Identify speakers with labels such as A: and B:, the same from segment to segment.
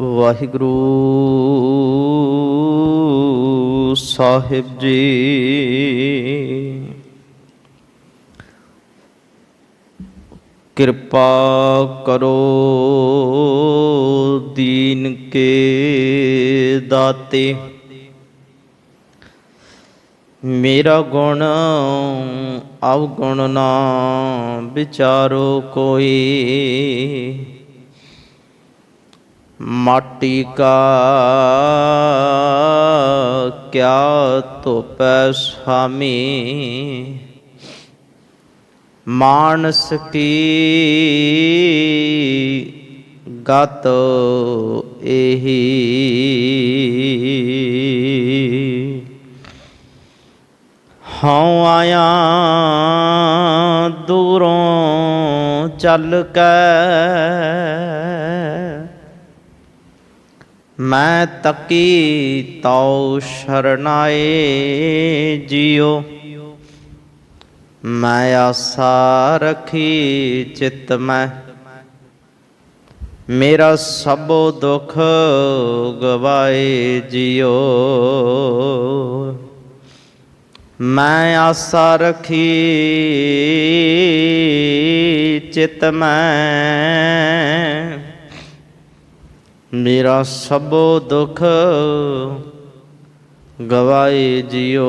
A: ਵਾਹਿਗੁਰੂ ਸਾਹਿਬ ਜੀ। ਕਿਰਪਾ ਕਰੋ ਦੀਨ ਕੇ ਦਾਤੇ। ਮੇਰਾ ਗੁਣ ਅਵਗੁਣ ਨਾ ਵਿਚਾਰੋ ਕੋਈ। ਮਾਟੀ ਕਾ ਕਿਆ ਧੋਪੈ ਸੁਆਮੀ ਮਾਨਸ ਕੀ ਗਤ ਇਹੀ ਹਉ ਆਇਆ ਦੂਰੋਂ ਚੱਲ ਕੇ ਮੈਂ ਤਕੀ ਤਉ ਸ਼ਰਨਾਏ ਜਿਉ ਮੈਂ ਆਸਾ ਰਖੀ ਚਿਤ ਮੈਂ। ਮੇਰਾ ਸਭੋ ਦੁਖ ਗਵਾਏ ਜਿਉ ਮੈਂ ਆਸਾ ਰਖੀ ਚਿਤ ਮੈਂ। ਮੇਰਾ ਸਭੋ ਦੁਖ ਗਵਾਏ ਜਿਉ।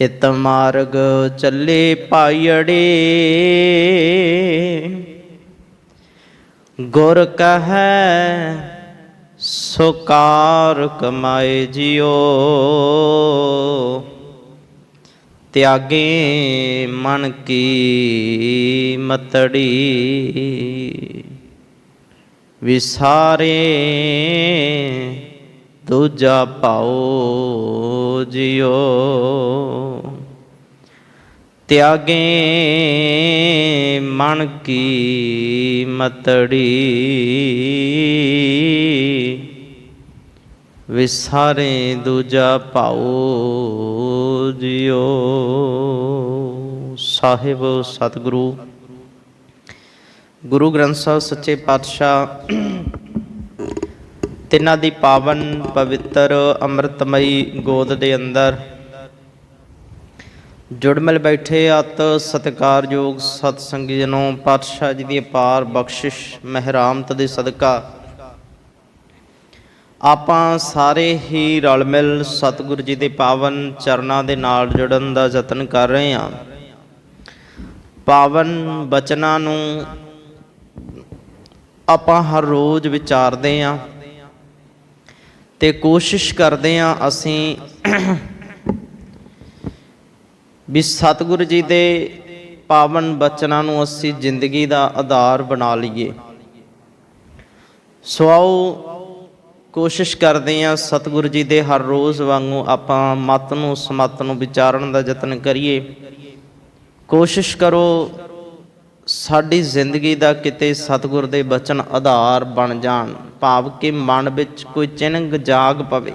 A: ਇਤ ਮਾਰਗ ਚੱਲੇ ਪਾਈੜੇ ਗੁਰ ਕਹੈ, ਸੁਕਾਰ ਕਮਾਏ ਜਿਉ। ਤਿਆਗੇ ਮਨ ਕੀ ਮਤੜੀ। ਵਿਸਾਰੇ ਦੂਜਾ ਪਾਉ ਜਿਉ। ਤਿਆਗੇ ਮਨ ਕੀ ਮਤੜੀ। ਵਿਸਾਰੇ ਦੂਜਾ ਪਾਉ ਜਿਉ। ਸਾਹਿਬ ਸਤਿਗੁਰੂ। ਗੁਰੂ ਗ੍ਰੰਥ ਸਾਹਿਬ ਸੱਚੇ ਪਾਤਸ਼ਾਹ, ਤਿੰਨਾਂ ਦੀ ਪਾਵਨ ਪਵਿੱਤਰ ਅੰਮ੍ਰਿਤਮਈ ਗੋਦ ਦੇ ਅੰਦਰ ਜੁੜ ਮਿਲ ਬੈਠੇ ਅਤ ਸਤਿਕਾਰਯੋਗ ਸਤ ਸੰਗੀ ਪਾਤਸ਼ਾਹ ਜੀ ਦੀ ਅਪਾਰ ਬਖਸ਼ਿਸ਼, ਮਹਿਰਾਮਤ ਦੇ ਸਦਕਾ ਆਪਾਂ ਸਾਰੇ ਹੀ ਰਲ ਮਿਲ ਸਤਿਗੁਰੂ ਜੀ ਦੇ ਪਾਵਨ ਚਰਨਾਂ ਦੇ ਨਾਲ ਜੁੜਨ ਦਾ ਯਤਨ ਕਰ ਰਹੇ ਹਾਂ। ਪਾਵਨ ਬਚਨਾਂ ਨੂੰ ਆਪਾਂ ਹਰ ਰੋਜ਼ ਵਿਚਾਰਦੇ ਆਂ ਤੇ ਕੋਸ਼ਿਸ਼ ਕਰਦੇ ਆਂ ਅਸੀਂ ਵੀ ਸਤਿਗੁਰੂ ਜੀ ਦੇ ਪਾਵਨ ਬਚਨਾਂ ਨੂੰ ਅਸੀਂ ਜ਼ਿੰਦਗੀ ਦਾ ਆਧਾਰ ਬਣਾ ਲਈਏ। ਸੋ ਆਓ ਕੋਸ਼ਿਸ਼ ਕਰਦੇ ਆਂ ਸਤਿਗੁਰੂ ਜੀ ਦੇ ਹਰ ਰੋਜ਼ ਵਾਂਗੂ ਆਪਾਂ ਮਤ ਨੂੰ, ਸਮਤ ਨੂੰ ਵਿਚਾਰਨ ਦਾ ਯਤਨ ਕਰੀਏ। ਕੋਸ਼ਿਸ਼ ਕਰੋ ਸਾਡੀ ਜ਼ਿੰਦਗੀ ਦਾ ਕਿਤੇ ਸਤਿਗੁਰ ਦੇ ਬਚਨ ਆਧਾਰ ਬਣ ਜਾਣ, ਭਾਵ ਕਿ ਮਨ ਵਿੱਚ ਕੋਈ ਚਿੰਗ ਜਾਗ ਪਵੇ।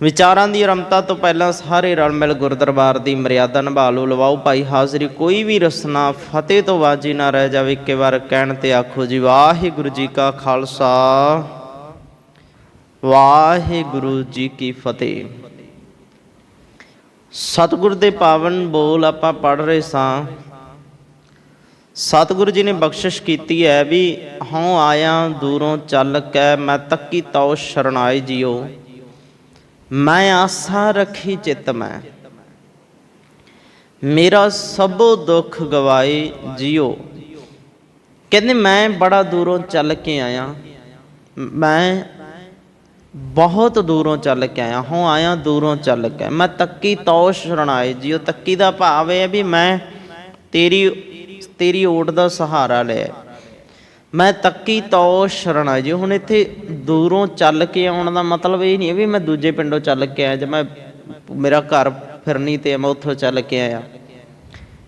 A: ਵਿਚਾਰਾਂ ਦੀ ਰਮਤਾ ਤੋਂ ਪਹਿਲਾਂ ਸਾਰੇ ਰਲ ਮਿਲ ਗੁਰਦਰਬਾਰ ਦੀ ਮਰਿਆਦਾ ਨਿਭਾ ਲਓ ਲਵਾਓ ਭਾਈ ਹਾਜ਼ਰੀ, ਕੋਈ ਵੀ ਰਸਨਾ ਫਤਿਹ ਤੋਂ ਬਾਜੀ ਨਾ ਰਹਿ ਜਾਵੇ, ਇੱਕ ਵਾਰ ਕਹਿਣ ਤੇ ਆਖੋ ਜੀ, ਵਾਹਿਗੁਰੂ ਜੀ ਕਾ ਖਾਲਸਾ, ਵਾਹਿਗੁਰੂ ਜੀ ਕੀ ਫਤਿਹ। ਸਤਿਗੁਰ ਦੇ ਪਾਵਨ ਬੋਲ ਆਪਾਂ ਪੜ ਰਹੇ ਸਾਂ ਸਤਿਗੁਰੂ ਜੀ ਨੇ ਬਖਸ਼ਿਸ਼ ਕੀਤੀ ਹੈ ਵੀ ਹਉ ਆਇਆ ਦੂਰੋਂ ਚੱਲ ਕੇ ਮੈਂ ਤੱਕੀ ਤਉ ਸ਼ਰਣਾਈ ਜਿਉ ਮੈਂ ਆਸਾ ਰੱਖੀ ਚਿਤ ਮੈਂ। ਮੇਰਾ ਸਭੋ ਦੁੱਖ ਗਵਾਏ ਜਿਉ ਕਹਿੰਦੇ ਮੈਂ ਬੜਾ ਦੂਰੋਂ ਚੱਲ ਕੇ ਆਇਆ। ਮੈਂ ਬਹੁਤ ਦੂਰੋਂ ਚੱਲ ਕੇ ਆਇਆ। ਹਾਂ ਆਇਆ ਦੂਰੋਂ ਚੱਲ ਕੇ। ਮੈਂ ਤੱਕੀ ਤਉ ਸ਼ਰਣਾਏ ਜਿਉ ਤੱਕੀ ਦਾ ਭਾਵ ਇਹ ਹੈ ਵੀ ਮੈਂ ਤੇਰੀ ਤੇਰੀ ਓਟ ਦਾ ਸਹਾਰਾ ਲਿਆ ਮੈਂ ਤੱਕੀ ਤੋ ਸ਼ਰਣਾ ਜੀ। ਹੁਣ ਇੱਥੇ ਦੂਰੋਂ ਚੱਲ ਕੇ ਆਉਣ ਦਾ ਮਤਲਬ ਇਹ ਨਹੀਂ ਹੈ ਵੀ ਮੈਂ ਦੂਜੇ ਪਿੰਡੋਂ ਚੱਲ ਕੇ ਆਇਆ, ਜਾਂ ਮੈਂ ਮੇਰਾ ਘਰ ਫਿਰਨੀ ਤੇ ਮੈਂ ਉੱਥੋਂ ਚੱਲ ਕੇ ਆਇਆ।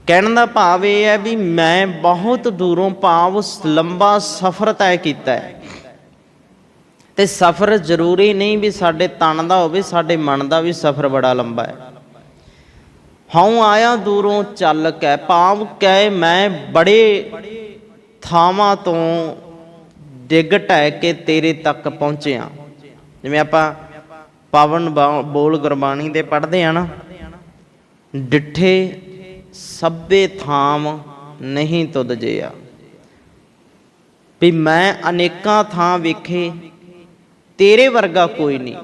A: ਕਹਿਣ ਦਾ ਭਾਵ ਇਹ ਹੈ ਵੀ ਮੈਂ ਬਹੁਤ ਦੂਰੋਂ ਭਾਵ ਲੰਬਾ ਸਫ਼ਰ ਤੈਅ ਕੀਤਾ ਹੈ। ਤੇ ਸਫ਼ਰ ਜ਼ਰੂਰੀ ਨਹੀਂ ਵੀ ਸਾਡੇ ਤਨ ਦਾ ਹੋਵੇ, ਸਾਡੇ ਮਨ ਦਾ ਵੀ ਸਫ਼ਰ ਬੜਾ ਲੰਬਾ ਹੈ। ਹਉ ਆਇਆ ਦੂਰੋਂ ਚੱਲ ਕੇ ਭਾਵ ਕਹਿ ਮੈਂ ਬੜੇ ਥਾਵਾਂ ਤੋਂ ਡਿੱਗ ਢਹਿ ਕੇ ਤੇਰੇ ਤੱਕ ਪਹੁੰਚਿਆ। ਜਿਵੇਂ ਆਪਾਂ ਪਾਵਨ ਬੋਲ ਗੁਰਬਾਣੀ ਦੇ ਪੜ੍ਹਦੇ ਆ ਨਾ, ਡਿੱਠੇ ਸਭੇ ਥਾਮ ਨਹੀਂ ਤੁਧ ਜਿਆ। ਵੀ ਮੈਂ ਅਨੇਕਾਂ ਥਾਂ ਵੇਖੇ, ਤੇਰੇ ਵਰਗਾ ਕੋਈ ਨਹੀਂ।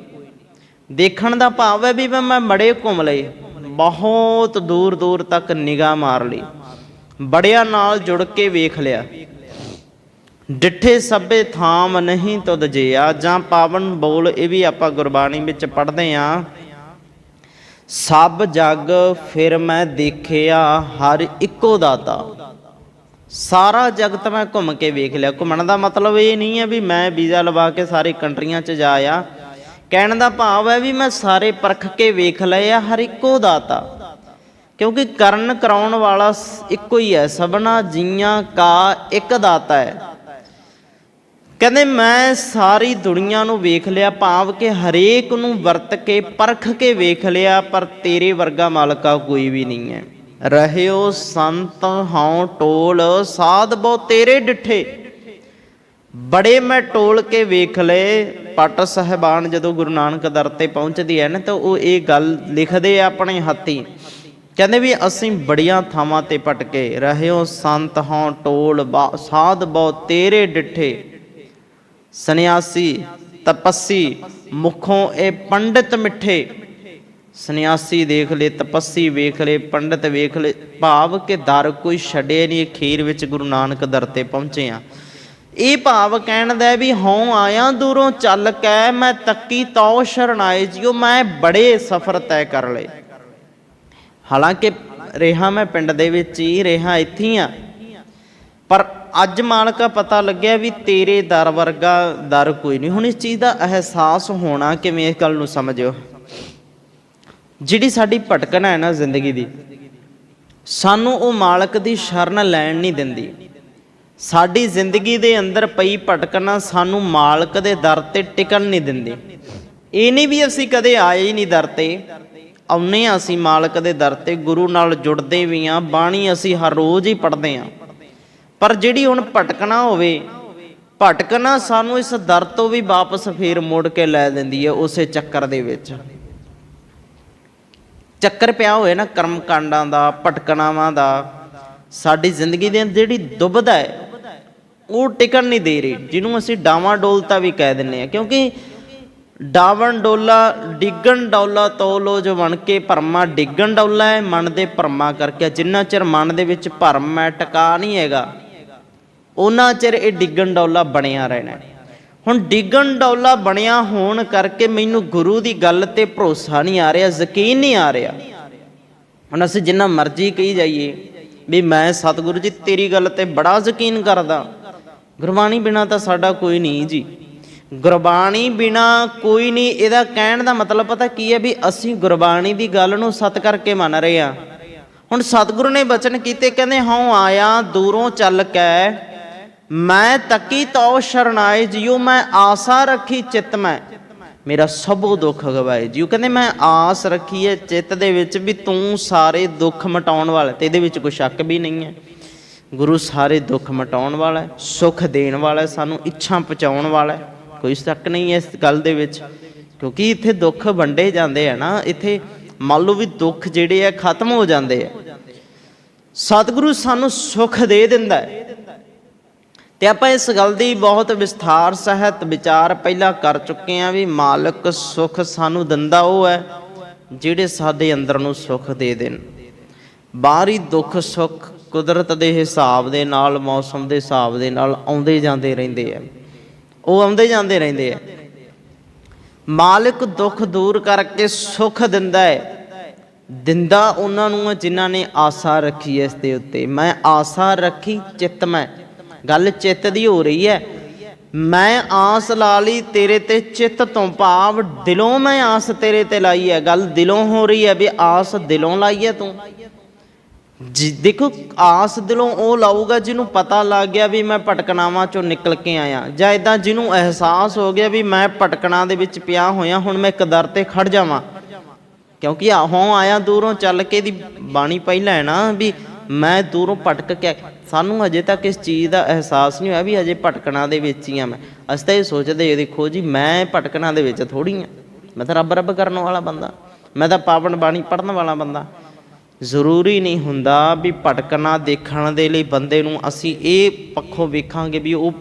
A: ਦੇਖਣ ਦਾ ਭਾਵ ਹੈ ਵੀ ਮੈਂ- ਮੜੇ ਘੁੰਮ ਲਏ। ਬਹੁਤ ਦੂਰ ਦੂਰ ਤੱਕ ਨਿਗਾਹ ਮਾਰ ਲਈ। ਬੜਿਆਂ ਨਾਲ ਜੁੜ ਕੇ ਵੇਖ ਲਿਆ। ਡਿੱਠੇ ਸਭੇ ਥਾਮ ਨਹੀਂ ਤੁਧ ਜਿਆ। ਜਾਂ ਪਾਵਨ ਬੋਲ ਇਹ ਵੀ ਆਪਾਂ ਗੁਰਬਾਣੀ ਵਿੱਚ ਪੜ੍ਹਦੇ ਆਂ। ਸਭ ਜਗ ਫਿਰ ਮੈਂ ਦੇਖਿਆ, ਹਰ ਇੱਕੋ ਦਾਤਾ। ਸਾਰਾ ਜਗਤ ਮੈਂ ਘੁੰਮ ਕੇ ਵੇਖ ਲਿਆ। ਘੁੰਮਣ ਦਾ ਮਤਲਬ ਇਹ ਨਹੀਂ ਹੈ ਵੀ ਮੈਂ ਵੀਜ਼ਾ ਲਵਾ ਕੇ ਸਾਰੇ ਕੰਟਰੀਆਂ 'ਚ ਜਾ ਆ ਕਹਿਣ ਦਾ ਭਾਵ ਹੈ ਵੀ ਮੈਂ ਸਾਰੇ ਪਰਖ ਕੇ ਵੇਖ ਲਏ ਆ ਹਰ ਇੱਕੋ ਦਾਤਾ। ਕਿਉਂਕਿ ਕਰਨ ਕਰਾਉਣ ਵਾਲਾ ਇੱਕੋ ਹੀ ਹੈ, ਸਭਨਾ ਜੀਆਂ ਕਾ ਇੱਕ ਦਾਤਾ ਹੈ। ਕਹਿੰਦੇ ਮੈਂ ਸਾਰੀ ਦੁਨੀਆ ਨੂੰ ਵੇਖ ਲਿਆ, ਭਾਵ ਕਿ ਹਰੇਕ ਨੂੰ ਵਰਤ ਕੇ, ਪਰਖ ਕੇ ਵੇਖ ਲਿਆ, ਪਰ ਤੇਰੇ ਵਰਗਾ ਮਾਲਕਾ ਕੋਈ ਵੀ ਨਹੀਂ ਹੈ। ਰਹਿਓ ਸੰਤ, ਹਉ ਟੋਲ ਸਾਧ ਬਹੁ ਤੇਰੇ ਡਿਠੇ। ਬੜੇ ਮੈਂ ਟੋਲ ਕੇ ਵੇਖ ਲਏ ਪਟ ਸਹਿਬਾਨ ਜਦੋਂ ਗੁਰੂ ਨਾਨਕ ਦਰ ਤੇ ਪਹੁੰਚਦੀ ਹੈ ਨਾ, ਤਾਂ ਉਹ ਇਹ ਗੱਲ ਲਿਖਦੇ ਆ ਆਪਣੇ ਹੱਥੀ। ਕਹਿੰਦੇ ਵੀ ਅਸੀਂ ਬੜੀਆਂ ਥਾਵਾਂ ਤੇ ਪਟਕੇ ਰਹਿਓ ਸੰਤ ਹਉ ਟੋਲ ਬਾ- ਸਾਧ ਬਹੁ ਤੇਰੇ ਡਿਠੇ। ਸੰਨਿਆਸੀ, ਤਪੱਸੀ, ਮੁਖੋਂ ਇਹ ਪੰਡਿਤ ਮਿੱਠੇ। ਸੰਨਿਆਸੀ ਦੇਖ ਲੈ, ਤਪੱਸੀ ਵੇਖ ਲੈ, ਪੰਡਿਤ ਵੇਖ ਲੈ, ਭਾਵ ਕਿ ਦਰ ਕੋਈ ਛੱਡੇ ਨਹੀਂ ਅਖੀਰ ਵਿੱਚ ਗੁਰੂ ਨਾਨਕ ਦਰ ਤੇ ਪਹੁੰਚੇ ਆ ਇਹ ਭਾਵ ਕਹਿਣ ਦਾ ਵੀ ਹਉ ਆਇਆ ਦੂਰੋਂ ਚੱਲ ਕੇ ਮੈਂ ਤੱਕੀ ਤਉ ਸ਼ਰਨਾਏ ਜਿਉ ਮੈਂ ਬੜੇ ਸਫ਼ਰ ਤੈਅ ਕਰ ਲਏ। ਹਾਲਾਂਕਿ ਰਿਹਾ ਮੈਂ ਪਿੰਡ ਦੇ ਵਿੱਚ ਹੀ ਰਿਹਾ ਇੱਥੇ ਆ। ਪਰ ਅੱਜ ਮਾਲਕਾ ਪਤਾ ਲੱਗਿਆ ਵੀ ਤੇਰੇ ਦਰ ਵਰਗਾ ਦਰ ਕੋਈ ਨਹੀਂ। ਹੁਣ ਇਸ ਚੀਜ਼ ਦਾ ਅਹਿਸਾਸ ਹੋਣਾ ਕਿਵੇਂ ਇਸ ਗੱਲ ਨੂੰ ਸਮਝਿਓ? ਜਿਹੜੀ ਸਾਡੀ ਭਟਕਣ ਹੈ ਨਾ ਜ਼ਿੰਦਗੀ ਦੀ, ਸਾਨੂੰ ਉਹ ਮਾਲਕ ਦੀ ਸ਼ਰਨ ਲੈਣ ਨਹੀਂ ਦਿੰਦੀ। ਸਾਡੀ ਜ਼ਿੰਦਗੀ ਦੇ ਅੰਦਰ ਪਈ ਭਟਕਣਾ ਸਾਨੂੰ ਮਾਲਕ ਦੇ ਦਰ ਤੇ ਟਿਕਣ ਨਹੀਂ ਦਿੰਦੇ। ਇਹ ਨਹੀਂ ਵੀ ਅਸੀਂ ਕਦੇ ਆਏ ਹੀ ਨਹੀਂ ਦਰ ਤੇ। ਆਉਨੇ ਹਾਂ ਅਸੀਂ ਮਾਲਕ ਦੇ ਦਰ ਤੇ, ਗੁਰੂ ਨਾਲ ਜੁੜਦੇ ਵੀ ਆ ਬਾਣੀ ਅਸੀਂ ਹਰ ਰੋਜ਼ ਹੀ ਪੜ੍ਹਦੇ ਆ ਪਰ ਜਿਹੜੀ ਹੁਣ ਭਟਕਣਾ ਹੋਵੇ, ਭਟਕਣਾ ਸਾਨੂੰ ਇਸ ਦਰ ਤੋਂ ਵੀ ਵਾਪਸ ਫੇਰ ਮੋੜ ਕੇ ਲੈ ਦਿੰਦੀ ਹੈ ਉਸੇ ਚੱਕਰ ਦੇ ਵਿੱਚ। ਚੱਕਰ ਪਿਆ ਹੋਇਆ ਨਾ ਕਰਮ ਕਾਂਡਾਂ ਦਾ, ਭਟਕਣਾਵਾਂ ਦਾ। ਸਾਡੀ ਜ਼ਿੰਦਗੀ ਦੇ ਜਿਹੜੀ ਦੁਬਦਾ ਹੈ ਉਹ ਟਿਕਣ ਨਹੀਂ ਦੇ ਰਹੀ, ਜਿਹਨੂੰ ਅਸੀਂ ਡਾਵਾਂ ਡੋਲਤਾ ਵੀ ਕਹਿ ਦਿੰਨੇ ਆ ਕਿਉਂਕਿ ਡਾਵਣ ਡੋਲਾ ਡਿੱਗਣ ਡੌਲਾ ਤੋਲੋ ਜੋ ਬਣ ਕੇ ਭਰਮਾ ਡਿੱਗਣ ਡੌਲਾ ਹੈ, ਮਨ ਦੇ ਭਰਮਾ ਕਰਕੇ ਜਿੰਨਾ ਚਿਰ ਮਨ ਦੇ ਵਿੱਚ ਭਰਮ ਹੈ, ਟਿਕਾ ਨਹੀਂ ਹੈਗਾ ਉਹਨਾਂ ਚਿਰ ਇਹ ਡਿੱਗਣ ਡੌਲਾ ਬਣਿਆ ਰਹਿਣਾ ਹੁਣ ਡਿੱਗਣ ਡੌਲਾ ਬਣਿਆ ਹੋਣ ਕਰਕੇ ਮੈਨੂੰ ਗੁਰੂ ਦੀ ਗੱਲ ਤੇ ਭਰੋਸਾ ਨਹੀਂ ਆ ਰਿਹਾ, ਯਕੀਨ ਨਹੀਂ ਆ ਰਿਹਾ। ਹੁਣ ਅਸੀਂ ਜਿੰਨਾ ਮਰਜ਼ੀ ਕਹੀ ਜਾਈਏ, ਵੀ ਮੈਂ ਸਤਿਗੁਰੂ ਜੀ, ਤੇਰੀ ਗੱਲ ਤੇ ਬੜਾ ਯਕੀਨ ਕਰਦਾ। ਗੁਰਬਾਣੀ ਬਿਨਾ ਤਾਂ ਸਾਡਾ ਕੋਈ ਨਹੀਂ ਜੀ। ਗੁਰਬਾਣੀ ਬਿਨਾ ਕੋਈ ਨਹੀਂ, ਇਹਦਾ ਕਹਿਣ ਦਾ ਮਤਲਬ ਪਤਾ ਕੀ ਹੈ ਵੀ ਅਸੀਂ ਗੁਰਬਾਣੀ ਦੀ ਗੱਲ ਨੂੰ ਸਤ ਕਰਕੇ ਮੰਨ ਰਹੇ ਆ ਹੁਣ ਸਤਿਗੁਰੂ ਨੇ ਬਚਨ ਕੀਤੇ, ਕਹਿੰਦੇ, ਹਉ ਆਇਆ, ਦੂਰੋਂ ਚੱਲ ਕੇ, ਮੈਂ ਤੱਕੀ ਤਉ ਸ਼ਰਨਾਏ ਜਿਉ, ਮੈਂ ਆਸਾ ਰੱਖੀ ਚਿਤ ਮੈਂ। ਮੇਰਾ ਸਭੋ ਦੁੱਖ ਗਵਾਏ ਜਿਉ। ਕਹਿੰਦੇ, ਮੈਂ ਆਸ ਰੱਖੀ ਹੈ ਚਿੱਤ ਦੇ ਵਿੱਚ ਵੀ ਤੂੰ ਸਾਰੇ ਦੁੱਖ ਮਟਾਉਣ ਵਾਲਾ ਤੇ ਇਹਦੇ ਵਿੱਚ ਕੋਈ ਸ਼ੱਕ ਵੀ ਨਹੀਂ ਹੈ। ਗੁਰੂ ਸਾਰੇ ਦੁੱਖ ਮਟਾਉਣ ਵਾਲਾ ਹੈ, ਸੁੱਖ ਦੇਣ ਵਾਲਾ ਹੈ, ਸਾਨੂੰ ਇੱਛਾ ਪਹੁੰਚਾਉਣ ਵਾਲਾ ਹੈ। ਕੋਈ ਸ਼ੱਕ ਨਹੀਂ ਹੈ ਇਸ ਗੱਲ ਦੇ ਵਿੱਚ, ਕਿਉਂਕਿ ਇੱਥੇ ਦੁੱਖ ਵੰਡੇ ਜਾਂਦੇ ਆ ਨਾ, ਇੱਥੇ ਮੰਨ ਲਓ ਵੀ ਦੁੱਖ ਜਿਹੜੇ ਆ ਖਤਮ ਹੋ ਜਾਂਦੇ ਆ। ਸਤਿਗੁਰੂ ਸਾਨੂੰ ਸੁੱਖ ਦੇ ਦਿੰਦਾ ਹੈ। ਤੇ ਆਪਾਂ ਇਸ ਗੱਲ ਦੀ ਬਹੁਤ ਵਿਸਥਾਰ, ਸਹਿਤ ਵਿਚਾਰ ਪਹਿਲਾਂ ਕਰ ਚੁੱਕੇ ਹਾਂ ਵੀ ਮਾਲਕ ਸੁੱਖ ਸਾਨੂੰ ਦਿੰਦਾ ਉਹ ਹੈ, ਜਿਹੜੇ ਸਾਡੇ ਅੰਦਰ ਨੂੰ ਸੁੱਖ ਦੇ ਦੇਣ। ਬਾਹਰੀ ਦੁੱਖ ਸੁੱਖ ਕੁਦਰਤ ਦੇ ਹਿਸਾਬ ਦੇ ਨਾਲ, ਮੌਸਮ ਦੇ ਹਿਸਾਬ ਦੇ ਨਾਲ ਆਉਂਦੇ ਜਾਂਦੇ ਰਹਿੰਦੇ ਆ। ਉਹ ਆਉਂਦੇ ਜਾਂਦੇ ਰਹਿੰਦੇ ਆ। ਮਾਲਕ ਦੁੱਖ ਦੂਰ ਕਰਕੇ ਸੁੱਖ ਦਿੰਦਾ ਹੈ। ਦਿੰਦਾ ਉਹਨਾਂ ਨੂੰ ਜਿਨ੍ਹਾਂ ਨੇ ਆਸਾ ਰੱਖੀ ਇਸ ਦੇ ਉੱਤੇ। ਮੈਂ ਆਸਾ ਰੱਖੀ, ਚਿੱਤ ਮੈਂ। ਗੱਲ ਚਿੱਤ ਦੀ ਹੋ ਰਹੀ ਹੈ ਮੈਂ ਆਸ ਲਾ ਲਈ, ਤੇਰੇ ਤੇ ਚਿੱਤ ਤੋਂ ਭਾਵ ਦਿਲੋਂ ਮੈਂ ਆਸ ਤੇਰੇ ਤੇ ਲਾਈ ਹੈ ਗੱਲ ਦਿਲੋਂ ਹੋ ਰਹੀ ਹੈ ਵੀ ਆਸ ਦਿਲੋਂ ਲਾਈ ਹੈ ਤੂੰ। ਜੀ, ਦੇਖੋ, ਆਸ ਦਿਲੋਂ ਉਹ ਲਾਊਗਾ ਜਿਹਨੂੰ ਪਤਾ ਲੱਗ ਗਿਆ ਵੀ ਮੈਂ ਭਟਕਣਾਵਾਂ ਚੋਂ ਨਿਕਲ ਕੇ ਆਇਆ। ਜਾਂ ਇਦਾਂ ਜਿਹਨੂੰ ਅਹਿਸਾਸ ਹੋ ਗਿਆ ਵੀ ਮੈਂ ਭਟਕਣਾ ਦੇ ਵਿੱਚ ਪਿਆ ਹੋਇਆ, ਹੁਣ ਮੈਂ ਇੱਕ ਦਰ ਤੇ ਖੜ ਜਾਵਾਂ। ਕਿਉਂਕਿ ਹੋਂ ਆਇਆ ਦੂਰੋਂ ਚੱਲ ਕੇ ਦੀ ਬਾਣੀ ਪਹਿਲਾਂ ਹੈ ਨਾ ਵੀ ਮੈਂ ਦੂਰੋਂ ਭਟਕ ਕੇ ਸਾਨੂੰ ਅਜੇ ਤੱਕ ਇਸ ਚੀਜ਼ ਦਾ ਅਹਿਸਾਸ ਨਹੀਂ ਹੋਇਆ ਵੀ ਅਜੇ ਭਟਕਣਾ ਦੇ ਵਿੱਚ ਹੀ ਆ ਮੈਂ। ਅਸੀਂ ਤਾਂ ਇਹ ਸੋਚਦੇ ਦੇਖੋ ਜੀ, ਮੈਂ ਭਟਕਣਾ ਦੇ ਵਿੱਚ ਥੋੜੀ ਆ। ਮੈਂ ਤਾਂ ਰੱਬ ਰੱਬ ਕਰਨ ਵਾਲਾ ਬੰਦਾ। ਮੈਂ ਤਾਂ ਪਾਵਨ ਬਾਣੀ ਪੜਨ ਵਾਲਾ ਬੰਦਾ। ਜ਼ਰੂਰੀ ਨਹੀਂ ਹੁੰਦਾ ਵੀ ਭਟਕਣਾ ਦੇਖਣ ਦੇ ਲਈ ਬੰਦੇ ਨੂੰ ਅਸੀਂ ਇਹ ਪੱਖੋਂ ਵੇਖਾਂਗੇ ਵੀ ਉਹ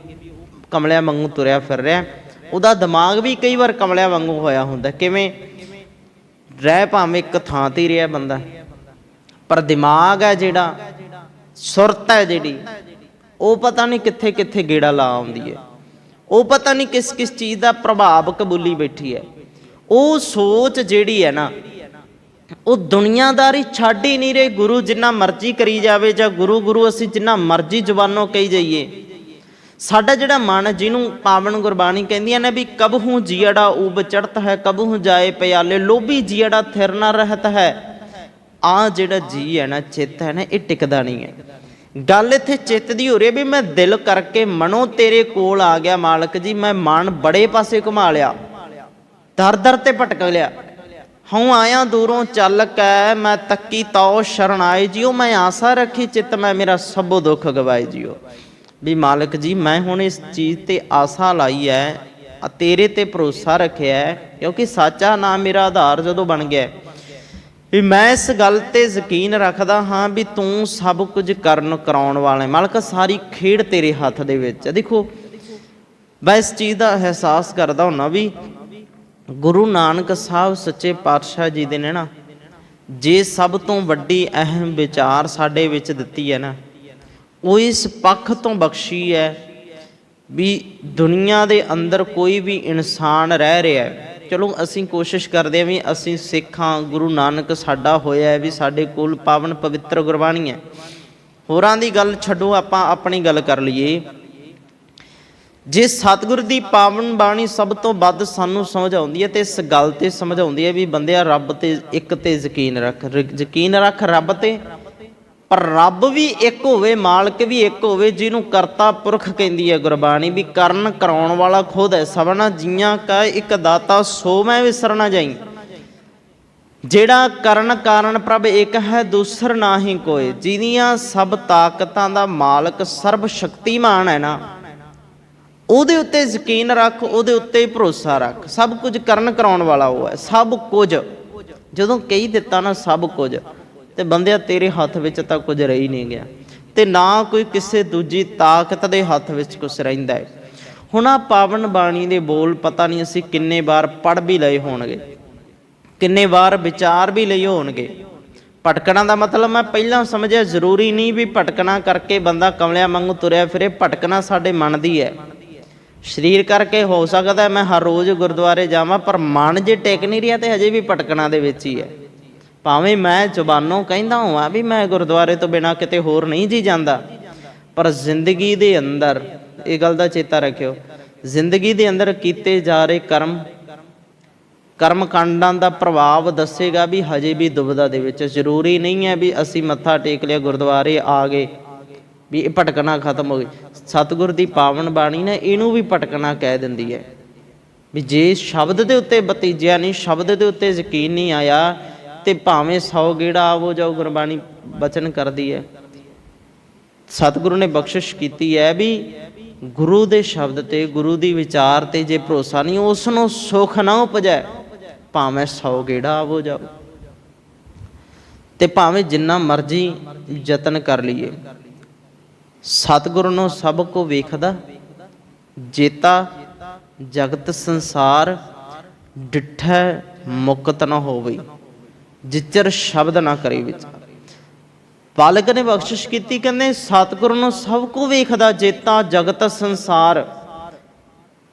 A: ਕਮਲਿਆਂ ਵਾਂਗੂ ਤੁਰਿਆ ਫਿਰ ਰਿਹਾ। ਉਹਦਾ ਦਿਮਾਗ ਵੀ ਕਈ ਵਾਰ ਕਮਲਿਆਂ ਵਾਂਗੂ ਹੋਇਆ ਹੁੰਦਾ। ਕਿਵੇਂ? ਰਹਿ ਭਾਵੇਂ ਇੱਕ ਥਾਂ ਤੇ ਰਿਹਾ ਬੰਦਾ। ਪਰ ਦਿਮਾਗ ਹੈ ਜਿਹੜਾ, ਸੁਰਤ ਹੈ ਜਿਹੜੀ, ਉਹ ਪਤਾ ਨਹੀਂ ਕਿੱਥੇ ਕਿੱਥੇ ਗੇੜਾ ਲਾ ਆਉਂਦੀ ਹੈ। ਉਹ ਪਤਾ ਨਹੀਂ ਕਿਸ ਕਿਸ ਚੀਜ਼ ਦਾ ਪ੍ਰਭਾਵ ਕਬੂਲੀ ਬੈਠੀ ਹੈ। ਉਹ ਸੋਚ ਜਿਹੜੀ ਹੈ ਨਾ ਉਹ ਦੁਨੀਆਦਾਰੀ ਛੱਡ ਹੀ ਨਹੀਂ ਰਹੇ, ਗੁਰੂ ਜਿੰਨਾ ਮਰਜ਼ੀ ਕਰੀ ਜਾਵੇ ਜਾਂ ਗੁਰੂ ਗੁਰੂ ਅਸੀਂ ਜਿੰਨਾ ਮਰਜ਼ੀ ਜ਼ੁਬਾਨੋਂ ਕਹੀ ਜਾਈਏ। ਸਾਡਾ ਜਿਹੜਾ ਮਨ ਜਿਹਨੂੰ ਪਾਵਨ ਗੁਰਬਾਣੀ ਕਹਿੰਦੀਆਂ ਨੇ ਵੀ ਕਬਹੂ ਜੀੜਾ ਉਬ ਚੜਤ ਹੈ, ਕਬਹੂ ਜਾਏ ਪਿਆਲੇ, ਲੋਭੀ ਜੀੜਾ ਥਿਰ ਨਾ ਰਹਤ ਹੈ। ਆ ਜਿਹੜਾ ਜੀ ਹੈ ਨਾ, ਚਿੱਤ ਹੈ ਨਾ, ਇਹ ਟਿਕਦਾ ਨਹੀਂ ਹੈ। ਗੱਲ ਇੱਥੇ ਚਿੱਤ ਦੀ ਹੋ ਰਹੀ ਹੈ ਵੀ ਮੈਂ ਦਿਲ ਕਰਕੇ ਮਨੋਂ ਤੇਰੇ ਕੋਲ ਆ ਗਿਆ ਮਾਲਕ ਜੀ, ਮੈਂ ਮਨ ਬੜੇ ਪਾਸੇ ਘੁਮਾ ਲਿਆ। ਦਰ ਦਰ ਤੇ ਭਟਕ ਲਿਆ। ਹਉ ਆਇਆ ਦੂਰੋਂ ਚੱਲ ਕੇ, ਮੈਂ ਤੱਕੀ ਤਉ ਸ਼ਰਨ ਆਏ ਜਿਉ ਮੈਂ ਆਸਾ ਰੱਖੀ ਚਿੱਤ, ਮੈਂ ਮੇਰਾ ਸਭੋ ਦੁੱਖ ਗਵਾਏ ਜਿਉ ਵੀ ਮਾਲਕ ਜੀ, ਮੈਂ ਹੁਣ ਇਸ ਚੀਜ਼ ਤੇ ਆਸਾ ਲਾਈ ਹੈ ਤੇਰੇ ਤੇ ਭਰੋਸਾ ਰੱਖਿਆ ਕਿਉਂਕਿ ਸਾਚਾ ਨਾਮ ਮੇਰਾ ਆਧਾਰ ਜਦੋਂ ਬਣ ਗਿਆ ਵੀ ਮੈਂ ਇਸ ਗੱਲ ਤੇ ਯਕੀਨ ਰੱਖਦਾ ਹਾਂ ਵੀ ਤੂੰ ਸਭ ਕੁਝ ਕਰਨ ਕਰਾਉਣ ਵਾਲਾ ਮਾਲਕ, ਸਾਰੀ ਖੇਡ ਤੇਰੇ ਹੱਥ ਦੇ ਵਿੱਚ ਦੇਖੋ, ਮੈਂ ਇਸ ਚੀਜ਼ ਦਾ ਅਹਿਸਾਸ ਕਰਦਾ ਹੁੰਨਾ ਵੀ ਗੁਰੂ ਨਾਨਕ ਸਾਹਿਬ ਸੱਚੇ ਪਾਤਸ਼ਾਹ ਜੀ ਦੇ ਨੇ ਨਾ, ਜੇ ਸਭ ਤੋਂ ਵੱਡੀ ਅਹਿਮ ਵਿਚਾਰ ਸਾਡੇ ਵਿੱਚ ਦਿੱਤੀ ਹੈ ਨਾ, ਉਹ ਇਸ ਪੱਖ ਤੋਂ ਬਖਸ਼ੀ ਹੈ ਵੀ ਦੁਨੀਆ ਦੇ ਅੰਦਰ ਕੋਈ ਵੀ ਇਨਸਾਨ ਰਹਿ ਰਿਹਾ ਹੈ। ਚਲੋ ਅਸੀਂ ਕੋਸ਼ਿਸ਼ ਕਰਦੇ ਹਾਂ ਵੀ ਅਸੀਂ ਸਿੱਖਾਂ, ਗੁਰੂ ਨਾਨਕ ਸਾਡਾ ਹੋਇਆ ਵੀ ਸਾਡੇ ਕੋਲ ਪਾਵਨ ਪਵਿੱਤਰ ਗੁਰਬਾਣੀ ਹੈ। ਹੋਰਾਂ ਦੀ ਗੱਲ ਛੱਡੋ, ਆਪਾਂ ਆਪਣੀ ਗੱਲ ਕਰ ਲਈਏ। ਜੇ ਸਤਿਗੁਰ ਦੀ ਪਾਵਨ ਬਾਣੀ ਸਭ ਤੋਂ ਵੱਧ ਸਾਨੂੰ ਸਮਝ ਆਉਂਦੀ ਹੈ ਤੇ ਇਸ ਗੱਲ ਤੇ ਸਮਝ ਆਉਂਦੀ ਹੈ ਵੀ ਬੰਦਿਆ ਰੱਬ ਤੇ ਇੱਕ ਤੇ ਯਕੀਨ ਰੱਖ ਯਕੀਨ ਰੱਖ ਰੱਬ ਤੇ। ਪਰ ਰੱਬ ਵੀ ਇੱਕ ਹੋਵੇ, ਮਾਲਕ ਵੀ ਇੱਕ ਹੋਵੇ, ਜਿਹਨੂੰ ਕਰਤਾ ਪੁਰਖ ਕਹਿੰਦੀ ਹੈ ਗੁਰਬਾਣੀ ਵੀ ਕਰਨ ਕਰਾਉਣ ਵਾਲਾ ਖੁਦ ਹੈ। ਸਭਨਾ ਜੀਆਂ ਕਾ ਇੱਕ ਦਾਤਾ, ਸੋ ਮੈਂ ਵਿਸਰਨਾ ਜਾਈ। ਜਿਹੜਾ ਕਰਨ ਕਾਰਨ ਪ੍ਰਭ ਇੱਕ ਹੈ, ਦੂਸਰ ਨਾਹੀ ਕੋਈ ਜਿਹਦੀਆਂ ਸਭ ਤਾਕਤਾਂ ਦਾ ਮਾਲਕ ਸਰਬ ਸ਼ਕਤੀਮਾਨ ਹੈ ਨਾ ਉਹਦੇ ਉੱਤੇ ਯਕੀਨ ਰੱਖ, ਉਹਦੇ ਉੱਤੇ ਭਰੋਸਾ ਰੱਖ। ਸਭ ਕੁਝ ਕਰਨ ਕਰਾਉਣ ਵਾਲਾ ਉਹ ਹੈ। ਸਭ ਕੁਝ। ਜਦੋਂ ਕਹੀ ਦਿੱਤਾ ਨਾ ਸਭ ਕੁਝ, ਤੇ ਬੰਦਿਆ ਤੇਰੇ ਹੱਥ ਵਿੱਚ ਤਾਂ ਕੁਝ ਰਹੀ ਨਹੀਂ ਗਿਆ। ਤੇ ਨਾ ਕੋਈ ਕਿਸੇ ਦੂਜੀ ਤਾਕਤ ਦੇ ਹੱਥ ਵਿੱਚ ਕੁਝ ਰਹਿੰਦਾ ਹੈ। ਹੁਣ ਆ ਪਾਵਨ ਬਾਣੀ ਦੇ ਬੋਲ ਪਤਾ ਨਹੀਂ ਅਸੀਂ ਕਿੰਨੇ ਵਾਰ ਪੜ ਵੀ ਲਏ ਹੋਣਗੇ। ਕਿੰਨੇ ਵਾਰ ਵਿਚਾਰ ਵੀ ਲਏ ਹੋਣਗੇ। ਭਟਕਣਾ ਦਾ ਮਤਲਬ ਮੈਂ ਪਹਿਲਾਂ ਸਮਝਿਆ ਜ਼ਰੂਰੀ ਨਹੀਂ ਵੀ ਭਟਕਣਾ ਕਰਕੇ ਬੰਦਾ ਕਮਲਿਆਂ ਵਾਂਗੂ ਤੁਰਿਆ ਫਿਰੇ। ਭਟਕਣਾ ਸਾਡੇ ਮਨ ਦੀ ਹੈ। ਸਰੀਰ ਕਰਕੇ ਹੋ ਸਕਦਾ ਮੈਂ ਹਰ ਰੋਜ਼ ਗੁਰਦੁਆਰੇ ਜਾਵਾਂ, ਪਰ ਮਨ ਜੇ ਟਿਕ ਨਹੀਂ ਰਿਹਾ ਤੇ ਹਜੇ ਵੀ ਭਟਕਣਾ ਦੇ ਵਿੱਚ ਹੀ ਹੈ। ਭਾਵੇਂ ਮੈਂ ਜ਼ੁਬਾਨੋਂ ਕਹਿੰਦਾ ਹਾਂ ਵੀ ਮੈਂ ਗੁਰਦੁਆਰੇ ਤੋਂ ਬਿਨਾ ਕਿਤੇ ਹੋਰ ਨਹੀਂ ਜੀ ਜਾਂਦਾ, ਪਰ ਜ਼ਿੰਦਗੀ ਦੇ ਅੰਦਰ, ਇਹ ਗੱਲ ਦਾ ਚੇਤਾ ਰੱਖਿਓ, ਜ਼ਿੰਦਗੀ ਦੇ ਅੰਦਰ ਕੀਤੇ ਜਾ ਰਹੇ ਕਰਮ ਕਰਮ ਕਾਂਡਾਂ ਦਾ ਪ੍ਰਭਾਵ ਦੱਸੇਗਾ ਵੀ ਹਜੇ ਵੀ ਦੁਬਦਾ ਦੇ ਵਿੱਚ। ਜ਼ਰੂਰੀ ਨਹੀਂ ਹੈ ਵੀ ਅਸੀਂ ਮੱਥਾ ਟੇਕ ਲਿਆ, ਗੁਰਦੁਆਰੇ ਆ ਗਏ, ਵੀ ਇਹ ਭਟਕਣਾ ਖਤਮ ਹੋ ਗਈ। ਸਤਿਗੁਰ ਦੀ ਪਾਵਨ ਬਾਣੀ ਨੇ ਇਹਨੂੰ ਵੀ ਭਟਕਣਾ ਕਹਿ ਦਿੰਦੀ ਹੈ। ਵੀ ਜੇ ਸ਼ਬਦ ਦੇ ਉੱਤੇ ਬਤੀਜਿਆ ਨਹੀਂ, ਸ਼ਬਦ ਦੇ ਉੱਤੇ ਯਕੀਨ ਨਹੀਂ ਆਇਆ, ਤੇ ਭਾਵੇਂ 100 ਗੇੜਾ ਆਵੋ ਜਾਓ ਗੁਰਬਾਣੀ ਬਚਨ ਕਰਦੀ ਹੈ। ਸਤਿਗੁਰੂ ਨੇ ਬਖਸ਼ਿਸ਼ ਕੀਤੀ ਹੈ ਵੀ ਗੁਰੂ ਦੇ ਸ਼ਬਦ ਤੇ, ਗੁਰੂ ਦੀ ਵਿਚਾਰ ਤੇ ਜੇ ਭਰੋਸਾ ਨਹੀਂ ਉਸ ਨੂੰ ਸੁਖ ਨਾ ਉਪਜੈ, ਭਾਵੇਂ 100 ਗੇੜਾ ਆਵੋ ਜਾਓ ਤੇ ਭਾਵੇਂ ਜਿੰਨਾ ਮਰਜ਼ੀ ਯਤਨ ਕਰ ਲਈਏ। ਸਤਿਗੁਰ ਨੂੰ ਸਭ ਕੋ ਵੇਖਦਾ, ਜੇਤਾ ਜਗਤ ਸੰਸਾਰ ਡਿਠੈ ਮੁਕਤ ਨਾ ਹੋਵੇ, ਜਿਚਰ ਸ਼ਬਦ ਨਾ ਕਰੇ ਵਿਚਾਰ। ਪਾਲਕ ਨੇ ਬਖਸ਼ਿਸ਼ ਕੀਤੀ ਕਹਿੰਦੇ, ਸਤਿਗੁਰੂ ਨੂੰ ਸਭ ਕੋ ਵੇਖਦਾ, ਜੇਤਾ ਜਗਤ ਸੰਸਾਰ।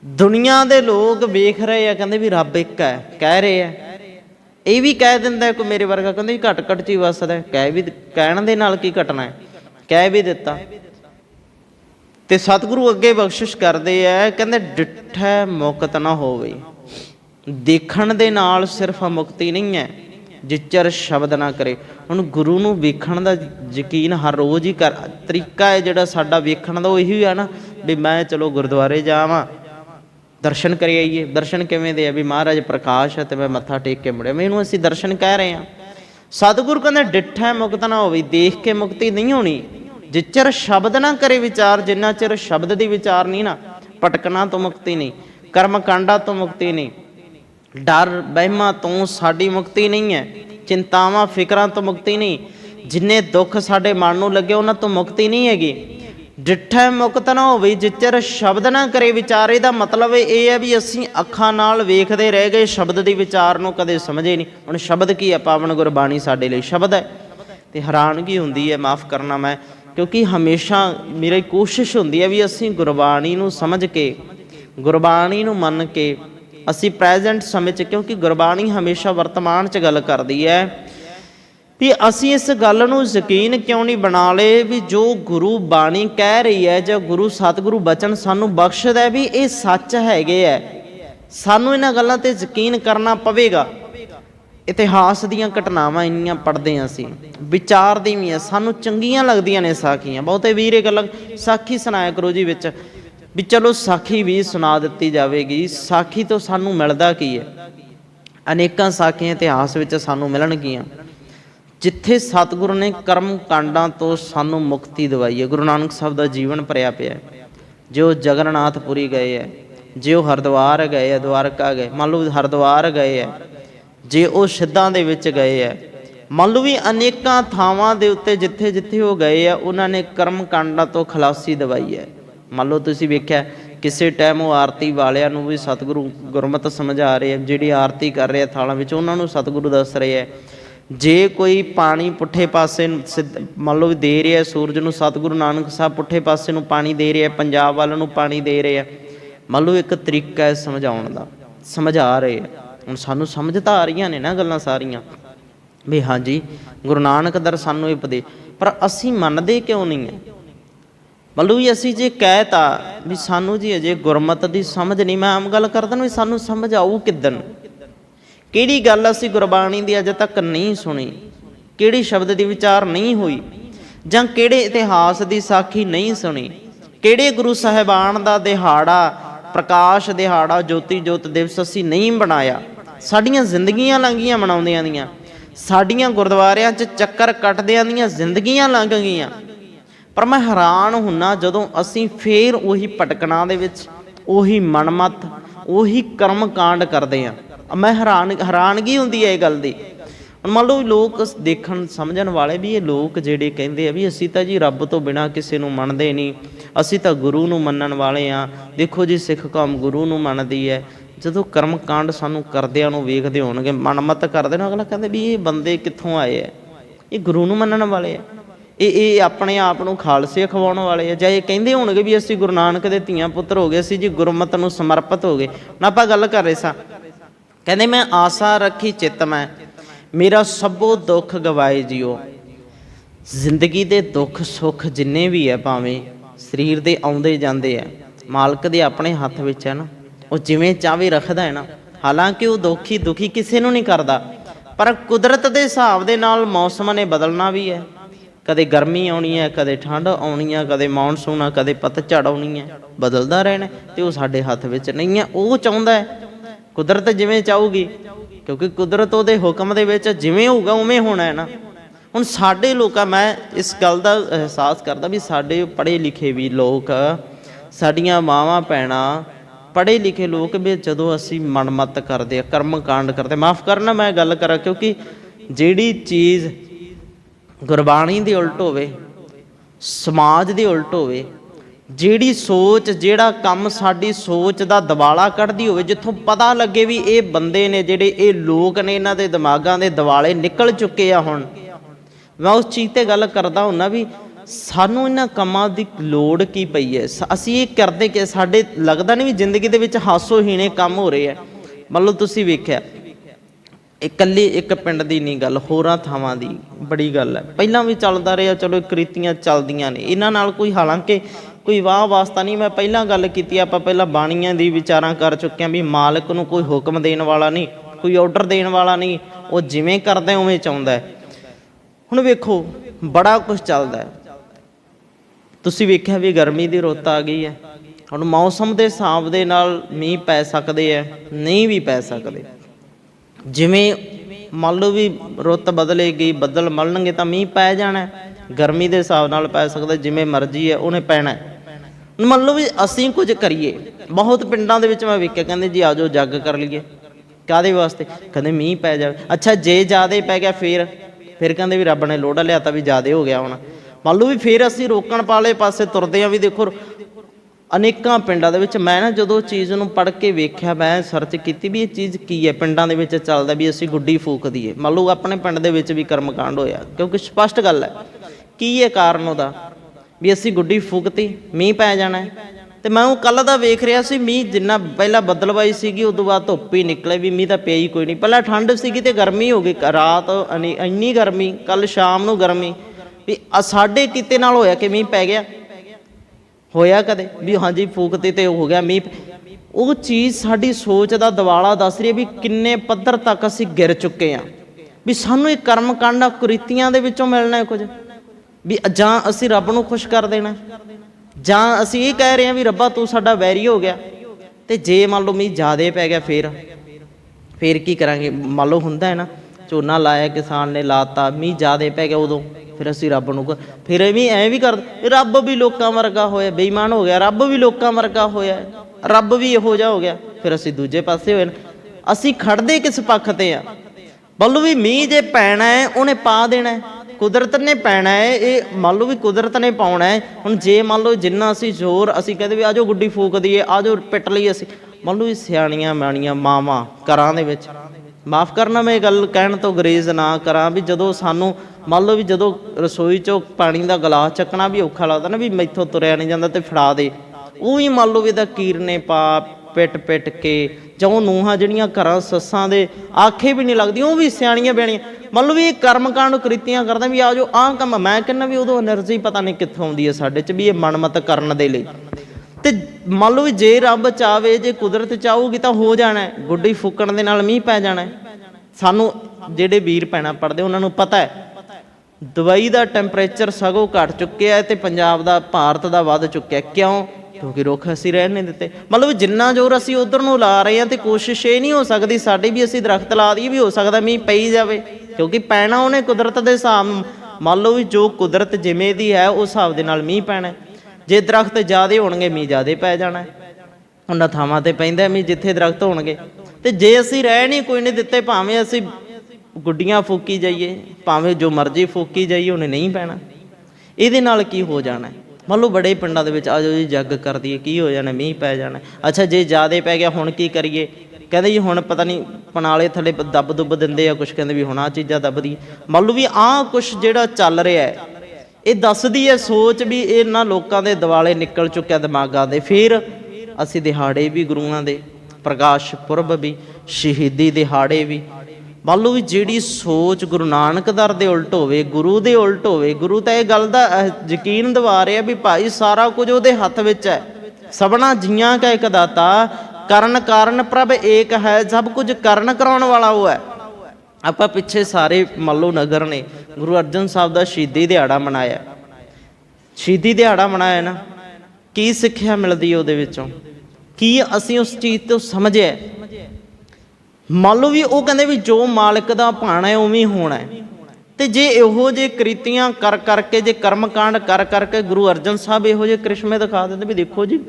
A: ਦੁਨੀਆ ਦੇ ਲੋਕ ਵੇਖ ਰਹੇ ਆ, ਕਹਿੰਦੇ ਵੀ ਰੱਬ ਇੱਕ ਹੈ, ਕਹਿ ਰਹੇ ਆ। ਇਹ ਵੀ ਕਹਿ ਦਿੰਦਾ ਕੋਈ ਮੇਰੇ ਵਰਗਾ, ਕਹਿੰਦੇ ਵੀ ਘਟ ਘਟ ਚ ਹੀ ਵਸਦਾ ਕਹਿ ਵੀ ਕਹਿਣ ਦੇ ਨਾਲ ਕੀ ਘਟਣਾ ਹੈ? ਕਹਿ ਵੀ ਦਿੱਤਾ। ਤੇ ਸਤਿਗੁਰੂ ਅੱਗੇ ਬਖਸ਼ਿਸ਼ ਕਰਦੇ ਆ, ਕਹਿੰਦੇ ਡਿਠੈ ਮੁਕਤ ਨਾ ਹੋਵੇ। ਦੇਖਣ ਦੇ ਨਾਲ ਸਿਰਫ ਮੁਕਤੀ ਨਹੀਂ ਹੈ, ਜਿਚਰ ਸ਼ਬਦ ਨਾ ਕਰੇ। ਹੁਣ ਗੁਰੂ ਨੂੰ ਵੇਖਣ ਦਾ ਯਕੀਨ ਹਰ ਰੋਜ਼ ਹੀ ਕਰ, ਤਰੀਕਾ ਹੈ ਜਿਹੜਾ ਸਾਡਾ ਵੇਖਣ ਦਾ, ਉਹ ਇਹੀ ਹੈ ਨਾ ਵੀ ਮੈਂ ਚਲੋ ਗੁਰਦੁਆਰੇ ਜਾਵਾਂ, ਦਰਸ਼ਨ ਕਰੀ ਆਈਏ। ਦਰਸ਼ਨ ਕਿਵੇਂ ਦੇ ਆ? ਵੀ ਮਹਾਰਾਜ ਪ੍ਰਕਾਸ਼ ਹੈ ਤੇ ਮੈਂ ਮੱਥਾ ਟੇਕ ਕੇ ਮੁੜਿਆ। ਮੈਨੂੰ ਅਸੀਂ ਦਰਸ਼ਨ ਕਹਿ ਰਹੇ ਹਾਂ। ਸਤਿਗੁਰੂ ਕਹਿੰਦੇ ਡਿੱਠਾ ਮੁਕਤ ਨਾ ਹੋਵੇ, ਦੇਖ ਕੇ ਮੁਕਤੀ ਨਹੀਂ ਹੋਣੀ। ਜਿਚਰ ਸ਼ਬਦ ਨਾ ਕਰੇ ਵਿਚਾਰ, ਜਿੰਨਾ ਚਿਰ ਸ਼ਬਦ ਦੀ ਵਿਚਾਰ ਨਹੀਂ ਨਾ, ਭਟਕਣਾ ਤੋਂ ਮੁਕਤੀ ਨਹੀਂ ਕਰਮ ਕਾਂਡਾ ਤੋਂ ਮੁਕਤੀ ਨਹੀਂ। ਡਰ, ਬਹਿਮਾ ਤੋਂ ਸਾਡੀ ਮੁਕਤੀ ਨਹੀਂ ਹੈ, ਚਿੰਤਾਵਾਂ, ਫਿਕਰਾਂ ਤੋਂ ਮੁਕਤੀ ਨਹੀਂ। ਜਿੰਨੇ ਦੁੱਖ ਸਾਡੇ ਮਨ ਨੂੰ ਲੱਗੇ, ਉਹਨਾਂ ਤੋਂ ਮੁਕਤੀ ਨਹੀਂ ਹੈਗੀ। ਡਿੱਠੇ ਮੁਕਤ ਨਾ ਹੋਵੇ, ਜਿਚਰ ਸ਼ਬਦ ਨਾ ਕਰੇ ਵਿਚਾਰ, ਇਹਦਾ ਮਤਲਬ ਇਹ ਹੈ ਵੀ ਅਸੀਂ ਅੱਖਾਂ ਨਾਲ ਵੇਖਦੇ ਰਹਿ ਗਏ, ਸ਼ਬਦ ਦੀ ਵਿਚਾਰ ਨੂੰ ਕਦੇ ਸਮਝੇ ਨਹੀਂ। ਹੁਣ ਸ਼ਬਦ ਕੀ ਹੈ? ਪਾਵਨ ਗੁਰਬਾਣੀ ਸਾਡੇ ਲਈ ਸ਼ਬਦ ਹੈ। ਤੇ ਹੈਰਾਨਗੀ ਹੁੰਦੀ ਹੈ, ਮਾਫ ਕਰਨਾ ਮੈਂ। ਕਿਉਂਕਿ ਹਮੇਸ਼ਾ ਮੇਰੀ ਕੋਸ਼ਿਸ਼ ਹੁੰਦੀ ਹੈ ਵੀ ਅਸੀਂ ਗੁਰਬਾਣੀ ਨੂੰ ਸਮਝ ਕੇ, ਗੁਰਬਾਣੀ ਨੂੰ ਮੰਨ ਕੇ ਅਸੀਂ ਪ੍ਰੈਜ਼ੈਂਟ ਸਮੇਂ 'ਚ, ਕਿਉਂਕਿ ਗੁਰਬਾਣੀ ਹਮੇਸ਼ਾ ਵਰਤਮਾਨ 'ਚ ਗੱਲ ਕਰਦੀ ਹੈ। ਵੀ ਅਸੀਂ ਇਸ ਗੱਲ ਨੂੰ ਯਕੀਨ ਕਿਉਂ ਨਹੀਂ ਬਣਾ ਲਏ ਵੀ ਜੋ ਗੁਰੂ ਬਾਣੀ ਕਹਿ ਰਹੀ ਹੈ ਜਾਂ ਗੁਰੂ ਸਤਿਗੁਰੂ ਬਚਨ ਸਾਨੂੰ ਬਖਸ਼ਦਾ ਹੈ ਵੀ ਇਹ ਸੱਚ ਹੈਗੇ ਹੈ। ਸਾਨੂੰ ਇਹਨਾਂ ਗੱਲਾਂ ਤੇ ਯਕੀਨ ਕਰਨਾ ਪਵੇਗਾ। ਇਤਿਹਾਸ ਦੀਆਂ ਘਟਨਾਵਾਂ ਇੰਨੀਆਂ ਪੜ੍ਹਦੇ ਹਾਂ ਅਸੀਂ, ਵਿਚਾਰਦੇ ਵੀ ਆ ਸਾਨੂੰ ਚੰਗੀਆਂ ਲੱਗਦੀਆਂ ਨੇ ਸਾਖੀਆਂ। ਬਹੁਤੇ ਵੀਰ ਇਹ ਗੱਲਾਂ ਸਾਖੀ ਸੁਣਾਇਆ ਕਰੋ ਜੀ ਵਿੱਚ, ਵੀ ਚਲੋ ਸਾਖੀ ਵੀ ਸੁਣਾ ਦਿੱਤੀ ਜਾਵੇਗੀ, ਸਾਖੀ ਤੋਂ ਸਾਨੂੰ ਮਿਲਦਾ ਕੀ ਹੈ? ਅਨੇਕਾਂ ਸਾਖੀਆਂ ਇਤਿਹਾਸ ਵਿੱਚ ਸਾਨੂੰ ਮਿਲਣਗੀਆਂ। ਜਿੱਥੇ ਸਤਿਗੁਰੂ ਨੇ ਕਰਮ ਕਾਂਡਾਂ ਤੋਂ ਸਾਨੂੰ ਮੁਕਤੀ ਦਿਵਾਈ ਹੈ, ਗੁਰੂ ਨਾਨਕ ਸਾਹਿਬ ਦਾ ਜੀਵਨ ਭਰਿਆ ਪਿਆ ਹੈ। ਜੋ ਜਗਨਨਾਥਪੁਰੀ ਗਏ ਹੈ, ਜੇ ਉਹ ਹਰਿਦੁਆਰ ਗਏ ਹੈ, ਦੁਆਰਕਾ ਗਏ, ਮੰਨ ਲਓ ਹਰਿਦੁਆਰ ਗਏ ਹੈ ਜੇ ਉਹ ਸਿੱਧਾਂ ਦੇ ਵਿੱਚ ਗਏ ਹੈ। ਮੰਨ ਲਓ ਵੀ ਅਨੇਕਾਂ ਥਾਵਾਂ ਦੇ ਉੱਤੇ ਜਿੱਥੇ ਜਿੱਥੇ ਉਹ ਗਏ ਆ ਉਹਨਾਂ ਨੇ ਕਰਮ ਕਾਂਡਾਂ ਤੋਂ ਖਲਾਸੀ ਦਵਾਈ ਹੈ। ਮੰਨ ਲਓ ਤੁਸੀਂ ਵੇਖਿਆ, ਕਿਸੇ ਟਾਈਮ ਉਹ ਆਰਤੀ ਵਾਲਿਆਂ ਨੂੰ ਵੀ ਸਤਿਗੁਰੂ ਗੁਰਮਤਿ ਸਮਝਾ ਰਹੇ ਆ ਜਿਹੜੀ ਆਰਤੀ ਕਰ ਰਹੇ ਆ ਥਾਲਾਂ ਵਿੱਚ, ਉਹਨਾਂ ਨੂੰ ਸਤਿਗੁਰੂ ਦੱਸ ਰਹੇ ਆ ਜੇ ਕੋਈ ਪਾਣੀ ਪੁੱਠੇ ਪਾਸੇ ਸਿੱਧ- ਮੰਨ ਲਓ ਦੇ ਰਿਹਾ ਸੂਰਜ ਨੂੰ ਸਤਿਗੁਰੂ ਨਾਨਕ ਸਾਹਿਬ ਪੁੱਠੇ ਪਾਸੇ ਨੂੰ ਪਾਣੀ ਦੇ ਰਿਹਾ ਪੰਜਾਬ ਵਾਲਿਆਂ ਨੂੰ ਪਾਣੀ ਦੇ ਰਹੇ ਆ ਮੰਨ ਲਓ ਇੱਕ ਤਰੀਕਾ ਹੈ ਸਮਝਾਉਣ ਦਾ, ਸਮਝਾ ਰਹੇ ਆ ਹੁਣ ਸਾਨੂੰ ਸਮਝ ਤਾਂ ਆ ਰਹੀਆਂ ਨੇ ਨਾ ਗੱਲਾਂ ਸਾਰੀਆਂ। ਵੀ ਹਾਂਜੀ, ਗੁਰੂ ਨਾਨਕ ਦਰ ਸਾਨੂੰ ਇਹ ਪਦੇ, ਪਰ ਅਸੀਂ ਮੰਨਦੇ ਕਿਉਂ ਨਹੀਂ ਹੈ? ਮਤਲਬ ਵੀ ਅਸੀਂ ਜੇ ਕਹਿਤਾ ਵੀ ਸਾਨੂੰ ਜੀ ਅਜੇ ਗੁਰਮਤ ਦੀ ਸਮਝ ਨਹੀਂ, ਮੈਂ ਆਮ ਗੱਲ ਕਰਦਾ ਨਾ ਵੀ ਸਾਨੂੰ ਸਮਝ ਆਊ ਕਿਦਨ ਕਿਹੜੀ ਗੱਲ ਅਸੀਂ ਗੁਰਬਾਣੀ ਦੀ ਅਜੇ ਤੱਕ ਨਹੀਂ ਸੁਣੀ? ਕਿਹੜੀ ਸ਼ਬਦ ਦੀ ਵਿਚਾਰ ਨਹੀਂ ਹੋਈ? ਜਾਂ ਕਿਹੜੇ ਇਤਿਹਾਸ ਦੀ ਸਾਖੀ ਨਹੀਂ ਸੁਣੀ? ਕਿਹੜੇ ਗੁਰੂ ਸਾਹਿਬਾਨ ਦਾ ਦਿਹਾੜਾ ਪ੍ਰਕਾਸ਼ ਦਿਹਾੜਾ ਜੋਤੀ ਜੋਤ ਦਿਵਸ ਅਸੀਂ ਨਹੀਂ ਬਣਾਇਆ ਸਾਡੀਆਂ ਜ਼ਿੰਦਗੀਆਂ ਲੰਘੀਆਂ ਮਨਾਉਂਦਿਆਂ ਦੀਆਂ। ਸਾਡੀਆਂ ਗੁਰਦੁਆਰਿਆਂ 'ਚ ਚੱਕਰ ਕੱਟਦਿਆਂ ਦੀਆਂ ਜ਼ਿੰਦਗੀਆਂ ਲੰਘ ਗਈਆਂ। ਪਰ ਮੈਂ ਹੈਰਾਨ ਹੁੰਨਾ ਜਦੋਂ ਅਸੀਂ ਫੇਰ ਉਹੀ ਭਟਕਣਾ ਦੇ ਵਿੱਚ, ਉਹੀ ਮਨਮਤ, ਉਹੀ ਕਰਮ ਕਾਂਡ ਕਰਦੇ ਆ। ਮੈਂ ਹੈਰਾਨ, ਹੈਰਾਨਗੀ ਹੁੰਦੀ ਹੈ ਇਹ ਗੱਲ ਦੀ। ਮੰਨ ਲਓ ਵੀ ਲੋਕ ਦੇਖਣ, ਸਮਝਣ ਵਾਲੇ ਵੀ ਇਹ ਲੋਕ ਜਿਹੜੇ ਕਹਿੰਦੇ ਆ ਵੀ ਅਸੀਂ ਤਾਂ ਜੀ ਰੱਬ ਤੋਂ ਬਿਨਾ ਕਿਸੇ ਨੂੰ ਮੰਨਦੇ ਨਹੀਂ। ਅਸੀਂ ਤਾਂ ਗੁਰੂ ਨੂੰ ਮੰਨਣ ਵਾਲੇ ਆ ਦੇਖੋ ਜੀ, ਸਿੱਖ ਕੌਮ ਗੁਰੂ ਨੂੰ ਮੰਨਦੀ ਹੈ। ਜਦੋਂ ਕਰਮ ਕਾਂਡ ਸਾਨੂੰ ਕਰਦਿਆਂ ਨੂੰ ਵੇਖਦੇ ਹੋਣਗੇ, ਮਨਮਤ ਕਰਦੇ ਨੇ, ਅਗਲਾ ਕਹਿੰਦੇ ਵੀ ਇਹ ਬੰਦੇ ਕਿੱਥੋਂ ਆਏ ਆ? ਇਹ ਗੁਰੂ ਨੂੰ ਮੰਨਣ ਵਾਲੇ ਆ। ਇਹ ਇਹ ਆਪਣੇ ਆਪ ਨੂੰ ਖਾਲਸੇ ਖਵਾਉਣ ਵਾਲੇ ਆ। ਜਾਂ ਇਹ ਕਹਿੰਦੇ ਹੋਣਗੇ ਵੀ ਅਸੀਂ ਗੁਰੂ ਨਾਨਕ ਦੇ ਧੀਆਂ ਪੁੱਤਰ ਹੋ ਗਏ, ਅਸੀਂ ਜੀ ਗੁਰਮਤ ਨੂੰ ਸਮਰਪਿਤ ਹੋ ਗਏ। ਨਾ ਆਪਾਂ ਗੱਲ ਕਰ ਰਹੇ ਸਾਂ। ਕਹਿੰਦੇ ਮੈਂ ਆਸਾ ਰੱਖੀ ਚਿੱਤ ਮੈਂ। ਮੇਰਾ ਸਭੋ ਦੁੱਖ ਗਵਾਏ ਜਿਓ। ਜ਼ਿੰਦਗੀ ਦੇ ਦੁੱਖ ਸੁੱਖ ਜਿੰਨੇ ਵੀ ਹੈ ਭਾਵੇਂ ਸਰੀਰ ਦੇ ਆਉਂਦੇ ਜਾਂਦੇ ਆ ਮਾਲਕ ਦੇ ਆਪਣੇ ਹੱਥ ਵਿੱਚ ਹੈ ਨਾ, ਉਹ ਜਿਵੇਂ ਚਾਹਵੇ ਰੱਖਦਾ ਹੈ ਨਾ, ਹਾਲਾਂਕਿ ਉਹ ਦੁਖੀ ਦੁਖੀ ਕਿਸੇ ਨੂੰ ਨਹੀਂ ਕਰਦਾ, ਪਰ ਕੁਦਰਤ ਦੇ ਹਿਸਾਬ ਦੇ ਨਾਲ ਮੌਸਮ ਨੇ ਬਦਲਣਾ ਵੀ ਹੈ ਕਦੇ ਗਰਮੀ ਆਉਣੀ ਹੈ ਕਦੇ ਠੰਡ ਆਉਣੀ ਹੈ ਕਦੇ ਮੌਨਸੂਨ ਆ, ਕਦੇ ਪਤਝੜ ਆਉਣੀ ਹੈ ਬਦਲਦਾ ਰਹਿਣਾ ਤੇ ਉਹ ਸਾਡੇ ਹੱਥ ਵਿੱਚ ਨਹੀਂ ਹੈ ਉਹ ਚਾਹੁੰਦਾ ਹੈ ਕੁਦਰਤ ਜਿਵੇਂ ਚਾਹੂਗੀ ਕਿਉਂਕਿ ਕੁਦਰਤ ਉਹਦੇ ਹੁਕਮ ਦੇ ਵਿੱਚ ਜਿਵੇਂ ਹੋਊਗਾ ਉਵੇਂ ਹੋਣਾ ਹੈ ਨਾ। ਹੁਣ ਸਾਡੇ ਲੋਕਾਂ, ਮੈਂ ਇਸ ਗੱਲ ਦਾ ਅਹਿਸਾਸ ਕਰਦਾ ਵੀ ਸਾਡੇ ਪੜ੍ਹੇ ਲਿਖੇ ਵੀ ਲੋਕ, ਸਾਡੀਆਂ ਮਾਵਾਂ ਭੈਣਾਂ, ਪੜ੍ਹੇ ਲਿਖੇ ਲੋਕ ਵੀ ਜਦੋਂ ਅਸੀਂ ਮਨਮਤ ਕਰਦੇ ਆ ਕਰਮ ਕਾਂਡ ਕਰਦੇ ਮਾਫ ਕਰਨਾ ਮੈਂ ਗੱਲ ਕਰਾਂ ਕਿਉਂਕਿ ਜਿਹੜੀ ਚੀਜ਼ ਗੁਰਬਾਣੀ ਦੇ ਉਲਟ ਹੋਵੇ, ਸਮਾਜ ਦੇ ਉਲਟ ਹੋਵੇ ਜਿਹੜੀ ਸੋਚ, ਜਿਹੜਾ ਕੰਮ ਸਾਡੀ ਸੋਚ ਦਾ ਦਿਵਾਲਾ ਕੱਢਦੀ ਹੋਵੇ, ਜਿੱਥੋਂ ਪਤਾ ਲੱਗੇ ਵੀ ਇਹ ਬੰਦੇ ਨੇ ਜਿਹੜੇ, ਇਹ ਲੋਕ ਨੇ ਇਹਨਾਂ ਦੇ ਦਿਮਾਗਾਂ ਦੇ ਦਿਵਾਲੇ ਨਿਕਲ ਚੁੱਕੇ ਆ ਹੁਣ। ਮੈਂ ਉਸ ਚੀਜ਼ ਤੇ ਗੱਲ ਕਰਦਾ ਹੁੰਨਾ ਵੀ ਸਾਨੂੰ ਇਹਨਾਂ ਕੰਮਾਂ ਦੀ ਲੋੜ ਕੀ ਪਈ ਹੈ? ਅਸੀਂ ਇਹ ਕਰਦੇ ਕਿ ਸਾਡੇ ਲੱਗਦਾ ਨਹੀਂ ਵੀ ਜ਼ਿੰਦਗੀ ਦੇ ਵਿੱਚ ਹਾਸੋ ਹੀਣੇ ਕੰਮ ਹੋ ਰਹੇ ਆ। ਮੰਨ ਲਓ ਤੁਸੀਂ ਵੇਖਿਆ, ਇਕੱਲੇ ਇੱਕ ਪਿੰਡ ਦੀ ਨਹੀਂ ਗੱਲ, ਹੋਰਾਂ ਥਾਵਾਂ ਦੀ ਬੜੀ ਗੱਲ ਹੈ। ਪਹਿਲਾਂ ਵੀ ਚੱਲਦਾ ਰਿਹਾ, ਚਲੋ ਕ੍ਰਿਤੀਆਂ ਚੱਲਦੀਆਂ ਨੇ। ਇਹਨਾਂ ਨਾਲ ਕੋਈ ਹਾਲਾਂਕਿ ਕੋਈ ਵਾਹ ਵਾਸਤਾ ਨਹੀਂ, ਮੈਂ ਪਹਿਲਾਂ ਗੱਲ ਕੀਤੀ, ਆਪਾਂ ਪਹਿਲਾਂ ਬਾਣੀਆਂ ਦੀ ਵਿਚਾਰਾਂ ਕਰ ਚੁੱਕੇ ਹਾਂ ਵੀ ਮਾਲਕ ਨੂੰ ਕੋਈ ਹੁਕਮ ਦੇਣ ਵਾਲਾ ਨਹੀਂ, ਕੋਈ ਆਰਡਰ ਦੇਣ ਵਾਲਾ ਨਹੀਂ, ਉਹ ਜਿਵੇਂ ਕਰਦਾ ਉਵੇਂ ਚਾਹੁੰਦਾ ਹੁਣ ਵੇਖੋ, ਬੜਾ ਕੁਝ ਚੱਲਦਾ ਤੁਸੀਂ ਵੇਖਿਆ ਵੀ ਗਰਮੀ ਦੀ ਰੁੱਤ ਆ ਗਈ ਹੈ। ਹੁਣ ਮੌਸਮ ਦੇ ਹਿਸਾਬ ਦੇ ਨਾਲ ਮੀਂਹ ਪੈ ਸਕਦੇ ਆ ਨਹੀਂ ਵੀ ਪੈ ਸਕਦੇ। ਜਿਵੇਂ ਮੰਨ ਲਓ ਵੀ ਰੁੱਤ ਬਦਲੇਗੀ, ਬੱਦਲ ਮਲਣਗੇ ਤਾਂ ਮੀਂਹ ਪੈ ਜਾਣਾ ਗਰਮੀ ਦੇ ਹਿਸਾਬ ਨਾਲ ਪੈ ਸਕਦਾ, ਜਿਵੇਂ ਮਰਜ਼ੀ ਹੈ, ਉਹਨੇ ਪੈਣਾ ਮੰਨ ਲਓ ਵੀ ਅਸੀਂ ਕੁਝ ਕਰੀਏ। ਬਹੁਤ ਪਿੰਡਾਂ ਦੇ ਵਿੱਚ ਮੈਂ ਵੇਖਿਆ, ਕਹਿੰਦੇ ਜੀ ਆਜੋ, ਜੱਗ ਕਰ ਲਈਏ। ਕਾਦੇ ਵਾਸਤੇ? ਕਹਿੰਦੇ ਮੀਂਹ ਪੈ ਜਾਵੇ। ਅੱਛਾ, ਜੇ ਜ਼ਿਆਦਾ ਪੈ ਗਿਆ, ਫੇਰ? ਫਿਰ ਕਹਿੰਦੇ ਵੀ ਰੱਬ ਨੇ ਲੋੜਾ ਲਿਆ ਤਾਂ ਵੀ ਜ਼ਿਆਦਾ ਹੋ ਗਿਆ ਹੁਣ। ਮੰਨ ਲਓ ਵੀ ਫੇਰ ਅਸੀਂ ਰੋਕਣ ਵਾਲੇ ਪਾਸੇ ਤੁਰਦੇ ਆ ਵੀ ਦੇਖੋ, ਅਨੇਕਾਂ ਪਿੰਡਾਂ ਦੇ ਵਿੱਚ ਮੈਂ ਨਾ ਜਦੋਂ ਚੀਜ਼ ਨੂੰ ਪੜ੍ਹ ਕੇ ਵੇਖਿਆ, ਮੈਂ ਸਰਚ ਕੀਤੀ ਵੀ ਇਹ ਚੀਜ਼ ਕੀ ਹੈ? ਪਿੰਡਾਂ ਦੇ ਵਿੱਚ ਚੱਲਦਾ ਵੀ ਅਸੀਂ ਗੁੱਡੀ ਫੂਕ ਦਈਏ ਮੰਨ ਲਓ ਆਪਣੇ ਪਿੰਡ ਦੇ ਵਿੱਚ ਵੀ ਕਰਮਕਾਂਡ ਹੋਇਆ, ਕਿਉਂਕਿ ਸਪਸ਼ਟ ਗੱਲ ਹੈ। ਕੀ ਹੈ ਕਾਰਨ ਉਹਦਾ? ਵੀ ਅਸੀਂ ਗੁੱਡੀ ਫੂਕਤੀ, ਮੀਂਹ ਪੈ ਜਾਣਾ। ਤੇ ਮੈਂ ਉਹ ਕੱਲ ਦਾ ਵੇਖ ਰਿਹਾ ਸੀ, ਮੀਂਹ ਜਿੰਨਾ ਪਹਿਲਾਂ ਬੱਦਲਵਾਈ ਸੀਗੀ, ਉਦੋਂ ਬਾਅਦ ਧੁੱਪ ਹੀ ਨਿਕਲੇ, ਵੀ ਮੀਂਹ ਤਾਂ ਪਿਆ ਹੀ ਕੋਈ ਨਹੀਂ। ਪਹਿਲਾਂ ਠੰਡ ਸੀਗੀ ਤੇ ਗਰਮੀ ਹੋ ਗਈ ਰਾਤ ਇੰਨੀ ਗਰਮੀ ਕੱਲ ਸ਼ਾਮ ਨੂੰ ਗਰਮੀ, ਵੀ ਸਾਡੇ ਕਿਤੇ ਨਾਲ ਹੋਇਆ ਕਿ ਮੀਂਹ ਪੈ ਗਿਆ? ਹੋਇਆ ਕਦੇ? ਵੀ ਹਾਂਜੀ, ਫੂਕਤੇ ਤੇ ਹੋ ਗਿਆ ਮੀਂਹ ਉਹ ਚੀਜ਼ ਸਾਡੀ ਸੋਚ ਦਾ ਦਿਵਾਲਾ ਦੱਸ ਰਹੀ ਹੈ ਵੀ ਕਿੰਨੇ ਪੱਧਰ ਤੱਕ ਅਸੀਂ ਗਿਰ ਚੁੱਕੇ ਆ ਵੀ ਸਾਨੂੰ ਇਹ ਕਰਮ ਕਾਂਡਾਂ ਕੁਰੀਤੀਆਂ ਦੇ ਵਿੱਚੋਂ ਮਿਲਣਾ ਹੈ ਕੁਝ? ਵੀ ਜਾਂ ਅਸੀਂ ਰੱਬ ਨੂੰ ਖੁਸ਼ ਕਰ ਦੇਣਾ। ਜਾਂ ਅਸੀਂ ਇਹ ਕਹਿ ਰਹੇ ਹਾਂ ਵੀ ਰੱਬਾ ਤੂੰ ਸਾਡਾ ਵੈਰੀ ਹੋ ਗਿਆ। ਤੇ ਜੇ ਮੰਨ ਲਓ ਮੀਂਹ ਜ਼ਿਆਦੇ ਪੈ ਗਿਆ ਫੇਰ ਫੇਰ ਕੀ ਕਰਾਂਗੇ? ਮੰਨ ਲਓ ਹੁੰਦਾ ਹੈ ਨਾ, ਝੋਨਾ ਲਾਇਆ, ਕਿਸਾਨ ਨੇ ਲਾਤਾ, ਮੀਂਹ ਜ਼ਿਆਦੇ ਪੈ ਗਿਆ ਉਦੋਂ, ਫਿਰ ਅਸੀਂ ਰੱਬ ਨੂੰ ਕ- ਫਿਰ ਐਵੇਂ ਐ ਵੀ ਕਰ, ਰੱਬ ਵੀ ਲੋਕਾਂ ਵਰਗਾ ਹੋਇਆ, ਬੇਈਮਾਨ ਹੋ ਗਿਆ, ਰੱਬ ਵੀ ਲੋਕਾਂ ਵਰਗਾ ਹੋਇਆ, ਰੱਬ ਵੀ ਇਹੋ ਜਿਹਾ ਹੋ ਗਿਆ, ਫਿਰ ਅਸੀਂ ਦੂਜੇ ਪਾਸੇ ਹੋਏ ਅਸੀਂ ਖੜਦੇ ਕਿਸ ਪੱਖ ਤੇ ਆ? ਬੱਲੂ ਵੀ ਮੀਂਹ ਜੇ ਪੈਣਾ ਹੈ, ਉਹਨੇ ਪਾ ਦੇਣਾ ਕੁਦਰਤ ਨੇ ਪੈਣਾ ਹੈ, ਇਹ ਮੰਨ ਲਓ ਵੀ ਕੁਦਰਤ ਨੇ ਪਾਉਣਾ ਹੈ। ਹੁਣ ਜੇ ਮੰਨ ਲਓ ਜਿੰਨਾ ਅਸੀਂ ਜ਼ੋਰ, ਅਸੀਂ ਕਹਿੰਦੇ ਵੀ ਆਜੋ ਗੁੱਡੀ ਫੂਕ ਦਈਏ ਆਜੋ ਪਿੱਟ ਲਈ ਅਸੀਂ। ਮੰਨ ਲਓ ਵੀ ਸਿਆਣੀਆਂ ਮਾਣੀਆਂ ਮਾਵਾਂ ਘਰਾਂ ਦੇ ਵਿੱਚ। ਮਾਫ ਕਰਨਾ ਮੈਂ ਇਹ ਗੱਲ ਕਹਿਣ ਤੋਂ ਗਰੇਜ਼ ਨਾ ਕਰਾਂ ਵੀ ਜਦੋਂ ਸਾਨੂੰ ਮੰਨ ਲਓ ਵੀ ਜਦੋਂ ਰਸੋਈ ਚੋਂ ਪਾਣੀ ਦਾ ਗਲਾਸ ਚੱਕਣਾ ਵੀ ਔਖਾ ਲੱਗਦਾ ਨਾ ਵੀ ਮੈਥੋਂ ਤੁਰਿਆ ਨਹੀਂ ਜਾਂਦਾ ਤੇ ਫੜਾ ਦੇ। ਉਹ ਵੀ ਮੰਨ ਲਓ ਵੀ ਇਹਦਾ ਕੀਰਨੇ ਪਾ ਪਿੱਟ ਪਿੱਟ ਕੇ ਜਉ ਨੂਹਾਂ ਜਿਹੜੀਆਂ ਘਰਾਂ ਸੱਸਾਂ ਦੇ ਆਖੇ ਵੀ ਨਹੀਂ ਲੱਗਦੀਆਂ, ਉਹ ਵੀ ਸਿਆਣੀਆਂ ਬਿਆਣੀਆਂ। ਮੰਨ ਲਓ ਵੀ ਇਹ ਕਰਮਕਾਂਡ ਕ੍ਰਿਤੀਆਂ ਕਰਦਾ ਵੀ ਆਜੋ ਆਹ ਕੰਮ ਮੈਂ ਕਹਿੰਦਾ ਵੀ ਉਦੋਂ એનર્ਜੀ ਪਤਾ ਨਹੀਂ ਕਿੱਥੋਂ ਆਉਂਦੀ ਹੈ ਸਾਡੇ 'ਚ ਵੀ ਇਹ ਮਨਮਤ ਕਰਨ ਦੇ ਲਈ। ਤੇ ਮੰਨ ਲਓ ਵੀ ਜੇ ਰੱਬ ਚਾਵੇ, ਜੇ ਕੁਦਰਤ ਚਾਹੂਗੀ ਤਾਂ ਹੋ ਜਾਣਾ ਗੁੱਡੀ ਫੁੱਕਣ ਦੇ ਨਾਲ ਮੀਂਹ ਪੈ ਜਾਣਾ ਸਾਨੂੰ ਜਿਹੜੇ ਵੀਰ ਪੈਣਾ ਪੜਦੇ ਉਹਨਾਂ ਨੂੰ ਪਤਾ ਹੈ, ਦਵਾਈ ਦਾ ਟੈਂਪਰੇਚਰ ਸਗੋਂ ਘਟ ਚੁੱਕਿਆ ਤੇ ਪੰਜਾਬ ਦਾ ਭਾਰਤ ਦਾ ਵੱਧ ਚੁੱਕਿਆ ਕਿਉਂ? ਕਿਉਂਕਿ ਰੁੱਖ ਅਸੀਂ ਰਹਿਣ ਨਹੀਂ ਦਿੱਤੇ। ਮਤਲਬ ਜਿੰਨਾ ਜ਼ੋਰ ਅਸੀਂ ਉਧਰ ਨੂੰ ਲਾ ਰਹੇ ਹਾਂ ਤੇ ਕੋਸ਼ਿਸ਼ ਇਹ ਨਹੀਂ ਹੋ ਸਕਦੀ, ਸਾਡੀ ਵੀ ਅਸੀਂ ਦਰਖਤ ਲਾ ਦਈਏ ਵੀ ਹੋ ਸਕਦਾ ਮੀਂਹ ਪਈ ਜਾਵੇ। ਕਿਉਂਕਿ ਪੈਣਾ ਉਹਨੇ ਕੁਦਰਤ ਦੇ ਹਿਸਾਬ ਮੰਨ ਲਓ ਵੀ ਜੋ ਕੁਦਰਤ ਜਿਵੇਂ ਦੀ ਹੈ, ਉਸ ਹਿਸਾਬ ਦੇ ਨਾਲ ਮੀਂਹ ਪੈਣਾ ਜੇ ਦਰਖਤ ਜ਼ਿਆਦੇ ਹੋਣਗੇ, ਮੀਂਹ ਜ਼ਿਆਦੇ ਪੈ ਜਾਣਾ ਉਹਨਾਂ ਥਾਵਾਂ ਤੇ ਪੈਂਦਾ ਮੀਂਹ ਜਿੱਥੇ ਦਰਖਤ ਹੋਣਗੇ। ਤੇ ਜੇ ਅਸੀਂ ਰਹਿ ਨਹੀਂ, ਕੋਈ ਨਹੀਂ ਦਿੱਤੇ, ਭਾਵੇਂ ਅਸੀਂ ਗੁੱਡੀਆਂ ਫੂਕੀ ਜਾਈਏ, ਭਾਵੇਂ ਜੋ ਮਰਜ਼ੀ ਫੂਕੀ ਜਾਈਏ, ਉਹਨੇ ਨਹੀਂ ਪੈਣਾ। ਇਹਦੇ ਨਾਲ ਕੀ ਹੋ ਜਾਣਾ ਮੰਨ ਲਓ ਬੜੇ ਪਿੰਡਾਂ ਦੇ ਵਿੱਚ ਆ ਜਾਓ ਜੀ, ਜੱਗ ਕਰ ਦਈਏ ਕੀ ਹੋ ਜਾਣਾ, ਮੀਂਹ ਪੈ ਜਾਣਾ। ਅੱਛਾ, ਜੇ ਜ਼ਿਆਦੇ ਪੈ ਗਿਆ, ਹੁਣ ਕੀ ਕਰੀਏ? ਕਹਿੰਦੇ ਜੀ, ਹੁਣ ਪਤਾ ਨਹੀਂ ਪਨਾਲੇ ਥੱਲੇ ਦੱਬ ਦੁੱਬ ਦਿੰਦੇ ਆ ਕੁਝ ਕਹਿੰਦੇ ਵੀ ਹੁਣ ਆ ਚੀਜ਼ਾਂ ਦੱਬਦੀ ਮੰਨ ਲਓ ਵੀ ਆਹ ਕੁਝ ਜਿਹੜਾ ਚੱਲ ਰਿਹਾ ਹੈ, ਇਹ ਦੱਸਦੀ ਹੈ, ਸੋਚ ਵੀ ਇਹਨਾਂ ਲੋਕਾਂ ਦੇ ਦਿਵਾਲੇ ਨਿਕਲ ਚੁੱਕਿਆ ਦਿਮਾਗਾਂ ਦੇ। ਫਿਰ ਅਸੀਂ ਦਿਹਾੜੇ ਵੀ ਗੁਰੂਆਂ ਦੇ, ਪ੍ਰਕਾਸ਼ ਪੁਰਬ ਵੀ, ਸ਼ਹੀਦੀ ਦਿਹਾੜੇ ਵੀ ਮੰਨ ਲਓ ਵੀ ਜਿਹੜੀ ਸੋਚ ਗੁਰੂ ਨਾਨਕ ਦਰ ਦੇ ਉਲਟ ਹੋਵੇ, ਗੁਰੂ ਦੇ ਉਲਟ ਹੋਵੇ, ਗੁਰੂ ਤਾਂ ਇਹ ਗੱਲ ਦਾ ਯਕੀਨ ਦਿਵਾ ਰਿਹਾ ਵੀ ਭਾਈ ਸਾਰਾ ਕੁਝ ਉਹਦੇ ਹੱਥ ਵਿੱਚ ਹੈ। ਸਭਨਾ ਜੀਆਂ ਕਾ ਇੱਕ ਦਾਤਾ, ਕਰਨ ਕਾਰਨ ਪ੍ਰਭ ਏਕ ਹੈ, ਸਭ ਕੁਝ ਕਰਨ ਕਰਾਉਣ ਵਾਲਾ ਉਹ ਹੈ। ਆਪਾਂ ਪਿੱਛੇ ਸਾਰੇ ਮੰਨ ਲਓ ਨਗਰ ਨੇ, ਗੁਰੂ ਅਰਜਨ ਸਾਹਿਬ ਦਾ ਸ਼ਹੀਦੀ ਦਿਹਾੜਾ ਮਨਾਇਆ। ਸ਼ਹੀਦੀ ਦਿਹਾੜਾ ਮਨਾਇਆ ਨਾ, ਕੀ ਸਿੱਖਿਆ ਮਿਲਦੀ ਹੈ ਉਹਦੇ ਵਿੱਚੋਂ? ਕੀ ਅਸੀਂ ਉਸ ਚੀਜ਼ ਤੋਂ ਸਮਝਿਆ? ਮੰਨ ਲਓ ਵੀ ਉਹ ਕਹਿੰਦੇ ਵੀ ਜੋ ਮਾਲਕ ਦਾ ਭਾਣਾ ਹੈ, ਉਵੇਂ ਹੋਣਾ ਹੈ। ਤੇ ਜੇ ਇਹੋ ਜੇ ਕ੍ਰਿਤੀਆਂ ਕਰ ਕਰਕੇ, ਜੇ ਕਰਮਕਾਂਡ ਕਰ ਕਰਕੇ ਗੁਰੂ ਅਰਜਨ ਸਾਹਿਬ ਇਹੋ ਜੇ ਕ੍ਰਿਸ਼ਮੇ ਦਿਖਾ ਦਿੰਦੇ ਵੀ ਦੇਖੋ ਜੀ,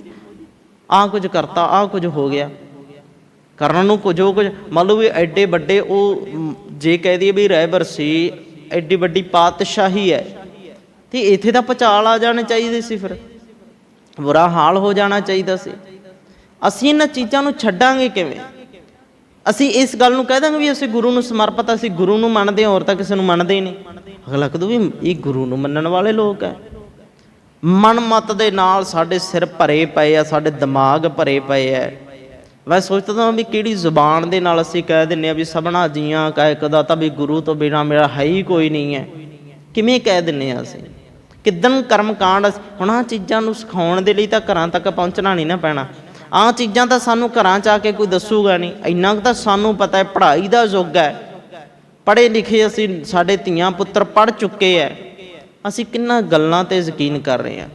A: ਆਹ ਕੁਝ ਕਰਤਾ, ਆਹ ਕੁਝ ਹੋ ਗਿਆ। ਕਰਨ ਨੂੰ ਕੁਝ, ਉਹ ਕੁਝ, ਮੰਨ ਲਓ ਵੀ ਐਡੇ ਵੱਡੇ ਉਹ ਜੇ ਕਹਿ ਦਈਏ ਵੀ ਰਹਿਬਰ ਸੀ, ਐਡੀ ਵੱਡੀ ਪਾਤਸ਼ਾਹੀ ਹੈ। ਤੇ ਇੱਥੇ ਤਾਂ ਪਚਾਲ ਆ ਜਾਣੇ ਚਾਹੀਦੇ ਸੀ ਫਿਰ। ਬੁਰਾ ਹਾਲ ਹੋ ਜਾਣਾ ਚਾਹੀਦਾ ਸੀ। ਅਸੀਂ ਇਹਨਾਂ ਚੀਜ਼ਾਂ ਨੂੰ ਛੱਡਾਂਗੇ ਕਿਵੇਂ? ਅਸੀਂ ਇਸ ਗੱਲ ਨੂੰ ਕਹਿ ਦਾਂਗੇ ਵੀ ਅਸੀਂ ਗੁਰੂ ਨੂੰ ਸਮਰਪਿਤ ਅਸੀਂ ਗੁਰੂ ਨੂੰ ਮੰਨਦੇ ਹਾਂ, ਹੋਰ ਤਾਂ ਕਿਸੇ ਨੂੰ ਮੰਨਦੇ ਹੀ ਨਹੀਂ। ਅਗਲਾ ਕਹਦੂ ਵੀ ਇਹ ਗੁਰੂ ਨੂੰ ਮੰਨਣ ਵਾਲੇ ਲੋਕ ਹੈ ਮਨਮਤ ਦੇ ਨਾਲ ਸਾਡੇ ਸਿਰ ਭਰੇ ਪਏ ਆ, ਸਾਡੇ ਦਿਮਾਗ ਭਰੇ ਪਏ ਆ। ਮੈਂ ਸੋਚਦਾ ਹਾਂ ਵੀ ਕਿਹੜੀ ਜ਼ੁਬਾਨ ਦੇ ਨਾਲ ਅਸੀਂ ਕਹਿ ਦਿੰਨੇ ਆ ਵੀ ਸਭਨਾ ਜੀਆਂ ਕਾ ਕਦਾ ਤਾਂ ਵੀ ਗੁਰੂ ਤੋਂ ਬਿਨਾ ਮੇਰਾ ਹੈ ਹੀ ਕੋਈ ਨਹੀਂ ਹੈ ਕਿਵੇਂ ਕਹਿ ਦਿੰਨੇ ਆ ਅਸੀਂ? ਕਿਦਨ ਕਰਮ ਕਾਂਡ ਹੁਣ ਆਹ ਚੀਜ਼ਾਂ ਨੂੰ ਸਿਖਾਉਣ ਦੇ ਲਈ ਤਾਂ ਘਰਾਂ ਤੱਕ ਪਹੁੰਚਣਾ ਨਹੀਂ ਨਾ ਪੈਣਾ। ਆਹ ਚੀਜ਼ਾਂ ਤਾਂ ਸਾਨੂੰ ਘਰਾਂ ਚ ਆ ਕੇ ਕੋਈ ਦੱਸੂਗਾ ਨਹੀਂ। ਇੰਨਾ ਕੁ ਤਾਂ ਸਾਨੂੰ ਪਤਾ ਹੈ, ਪੜ੍ਹਾਈ ਦਾ ਯੁੱਗ ਹੈ। ਪੜ੍ਹੇ ਲਿਖੇ ਅਸੀਂ ਸਾਡੇ ਧੀਆਂ ਪੁੱਤਰ ਪੜ੍ਹ ਚੁੱਕੇ ਐ ਅਸੀਂ ਕਿੰਨਾ ਗੱਲਾਂ ਤੇ ਯਕੀਨ ਕਰ ਰਹੇ ਹਾਂ।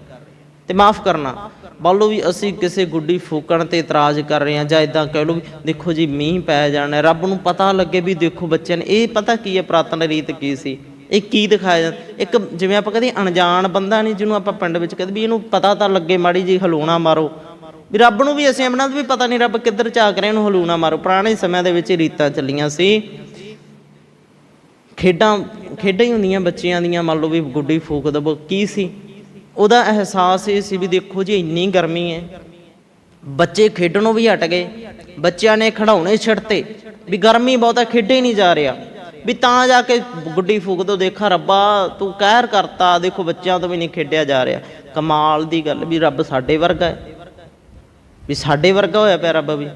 A: ਤੇ ਮਾਫ ਕਰਨਾ। ਬੋਲੋ ਵੀ ਅਸੀਂ ਕਿਸੇ ਗੁੱਡੀ ਫੂਕਣ ਤੇ ਇਤਰਾਜ਼ ਕਰ ਰਹੇ ਹਾਂ ਜਾਂ ਇਦਾਂ ਕਹਿ ਲਓ ਵੀ ਦੇਖੋ ਜੀ, ਮੀਂਹ ਪੈ ਜਾਣਾ ਰੱਬ ਨੂੰ ਪਤਾ ਲੱਗੇ ਵੀ ਦੇਖੋ ਬੱਚਿਆਂ ਨੇ, ਇਹ ਪਤਾ ਕੀ ਹੈ, ਪ੍ਰਾਤਨ ਰੀਤ ਕੀ ਸੀ? ਇਹ ਕੀ ਦਿਖਾਇਆ ਜਾਂਦਾ? ਇੱਕ ਜਿਵੇਂ ਆਪਾਂ ਕਹਦੇ ਅਣਜਾਣ ਬੰਦਾ ਨਹੀਂ ਜਿਹਨੂੰ ਆਪਾਂ ਪਿੰਡ ਵਿੱਚ ਕਹਦੇ ਵੀ ਇਹਨੂੰ ਪਤਾ ਤਾਂ ਲੱਗੇ, ਮਾੜੀ ਜੀ ਹਲੂਣਾ ਮਾਰੋ। ਵੀ ਰੱਬ ਨੂੰ ਵੀ ਅਸੀਂ ਆਪਣਾ ਵੀ ਪਤਾ ਨਹੀਂ ਰੱਬ ਕਿੱਧਰ ਝਾਕ ਰਿਹਾ, ਇਹਨੂੰ ਹਲੂਣਾ ਮਾਰੋ। ਪੁਰਾਣੇ ਸਮਿਆਂ ਦੇ ਵਿੱਚ ਰੀਤਾਂ ਚੱਲੀਆਂ ਸੀ। ਖੇਡਾਂ ਖੇਡਾਂ ਹੀ ਹੁੰਦੀਆਂ ਬੱਚਿਆਂ ਦੀਆਂ, ਮੰਨ ਲਓ ਵੀ ਗੁੱਡੀ ਫੂਕ ਦਵੋ ਕੀ ਸੀ? ਉਹਦਾ ਅਹਿਸਾਸ ਇਹ ਸੀ ਵੀ ਦੇਖੋ ਜੀ, ਇੰਨੀ ਗਰਮੀ ਹੈ। ਬੱਚੇ ਖੇਡਣੋਂ ਵੀ ਹਟ ਗਏ। ਬੱਚਿਆਂ ਨੇ ਖਿਡੌਣੇ ਛੱਡਤੇ। ਵੀ ਗਰਮੀ ਬਹੁਤਾ ਖੇਡੇ ਨਹੀਂ ਜਾ ਰਿਹਾ। ਵੀ ਤਾਂ ਜਾ ਕੇ ਗੁੱਡੀ ਫੂਕ ਦੋ, ਦੇਖਾ ਰੱਬਾ, ਤੂੰ ਕਹਿਰ ਕਰਤਾ, ਦੇਖੋ ਬੱਚਿਆਂ ਤੋਂ ਵੀ ਨਹੀਂ ਖੇਡਿਆ ਜਾ ਰਿਹਾ। ਕਮਾਲ ਦੀ ਗੱਲ ਵੀ ਰੱਬ ਸਾਡੇ ਵਰਗਾ ਹੈ। ਵੀ ਸਾਡੇ ਵਰਗਾ ਹੋਇਆ ਪਿਆ ਰੱਬ ਵੀ।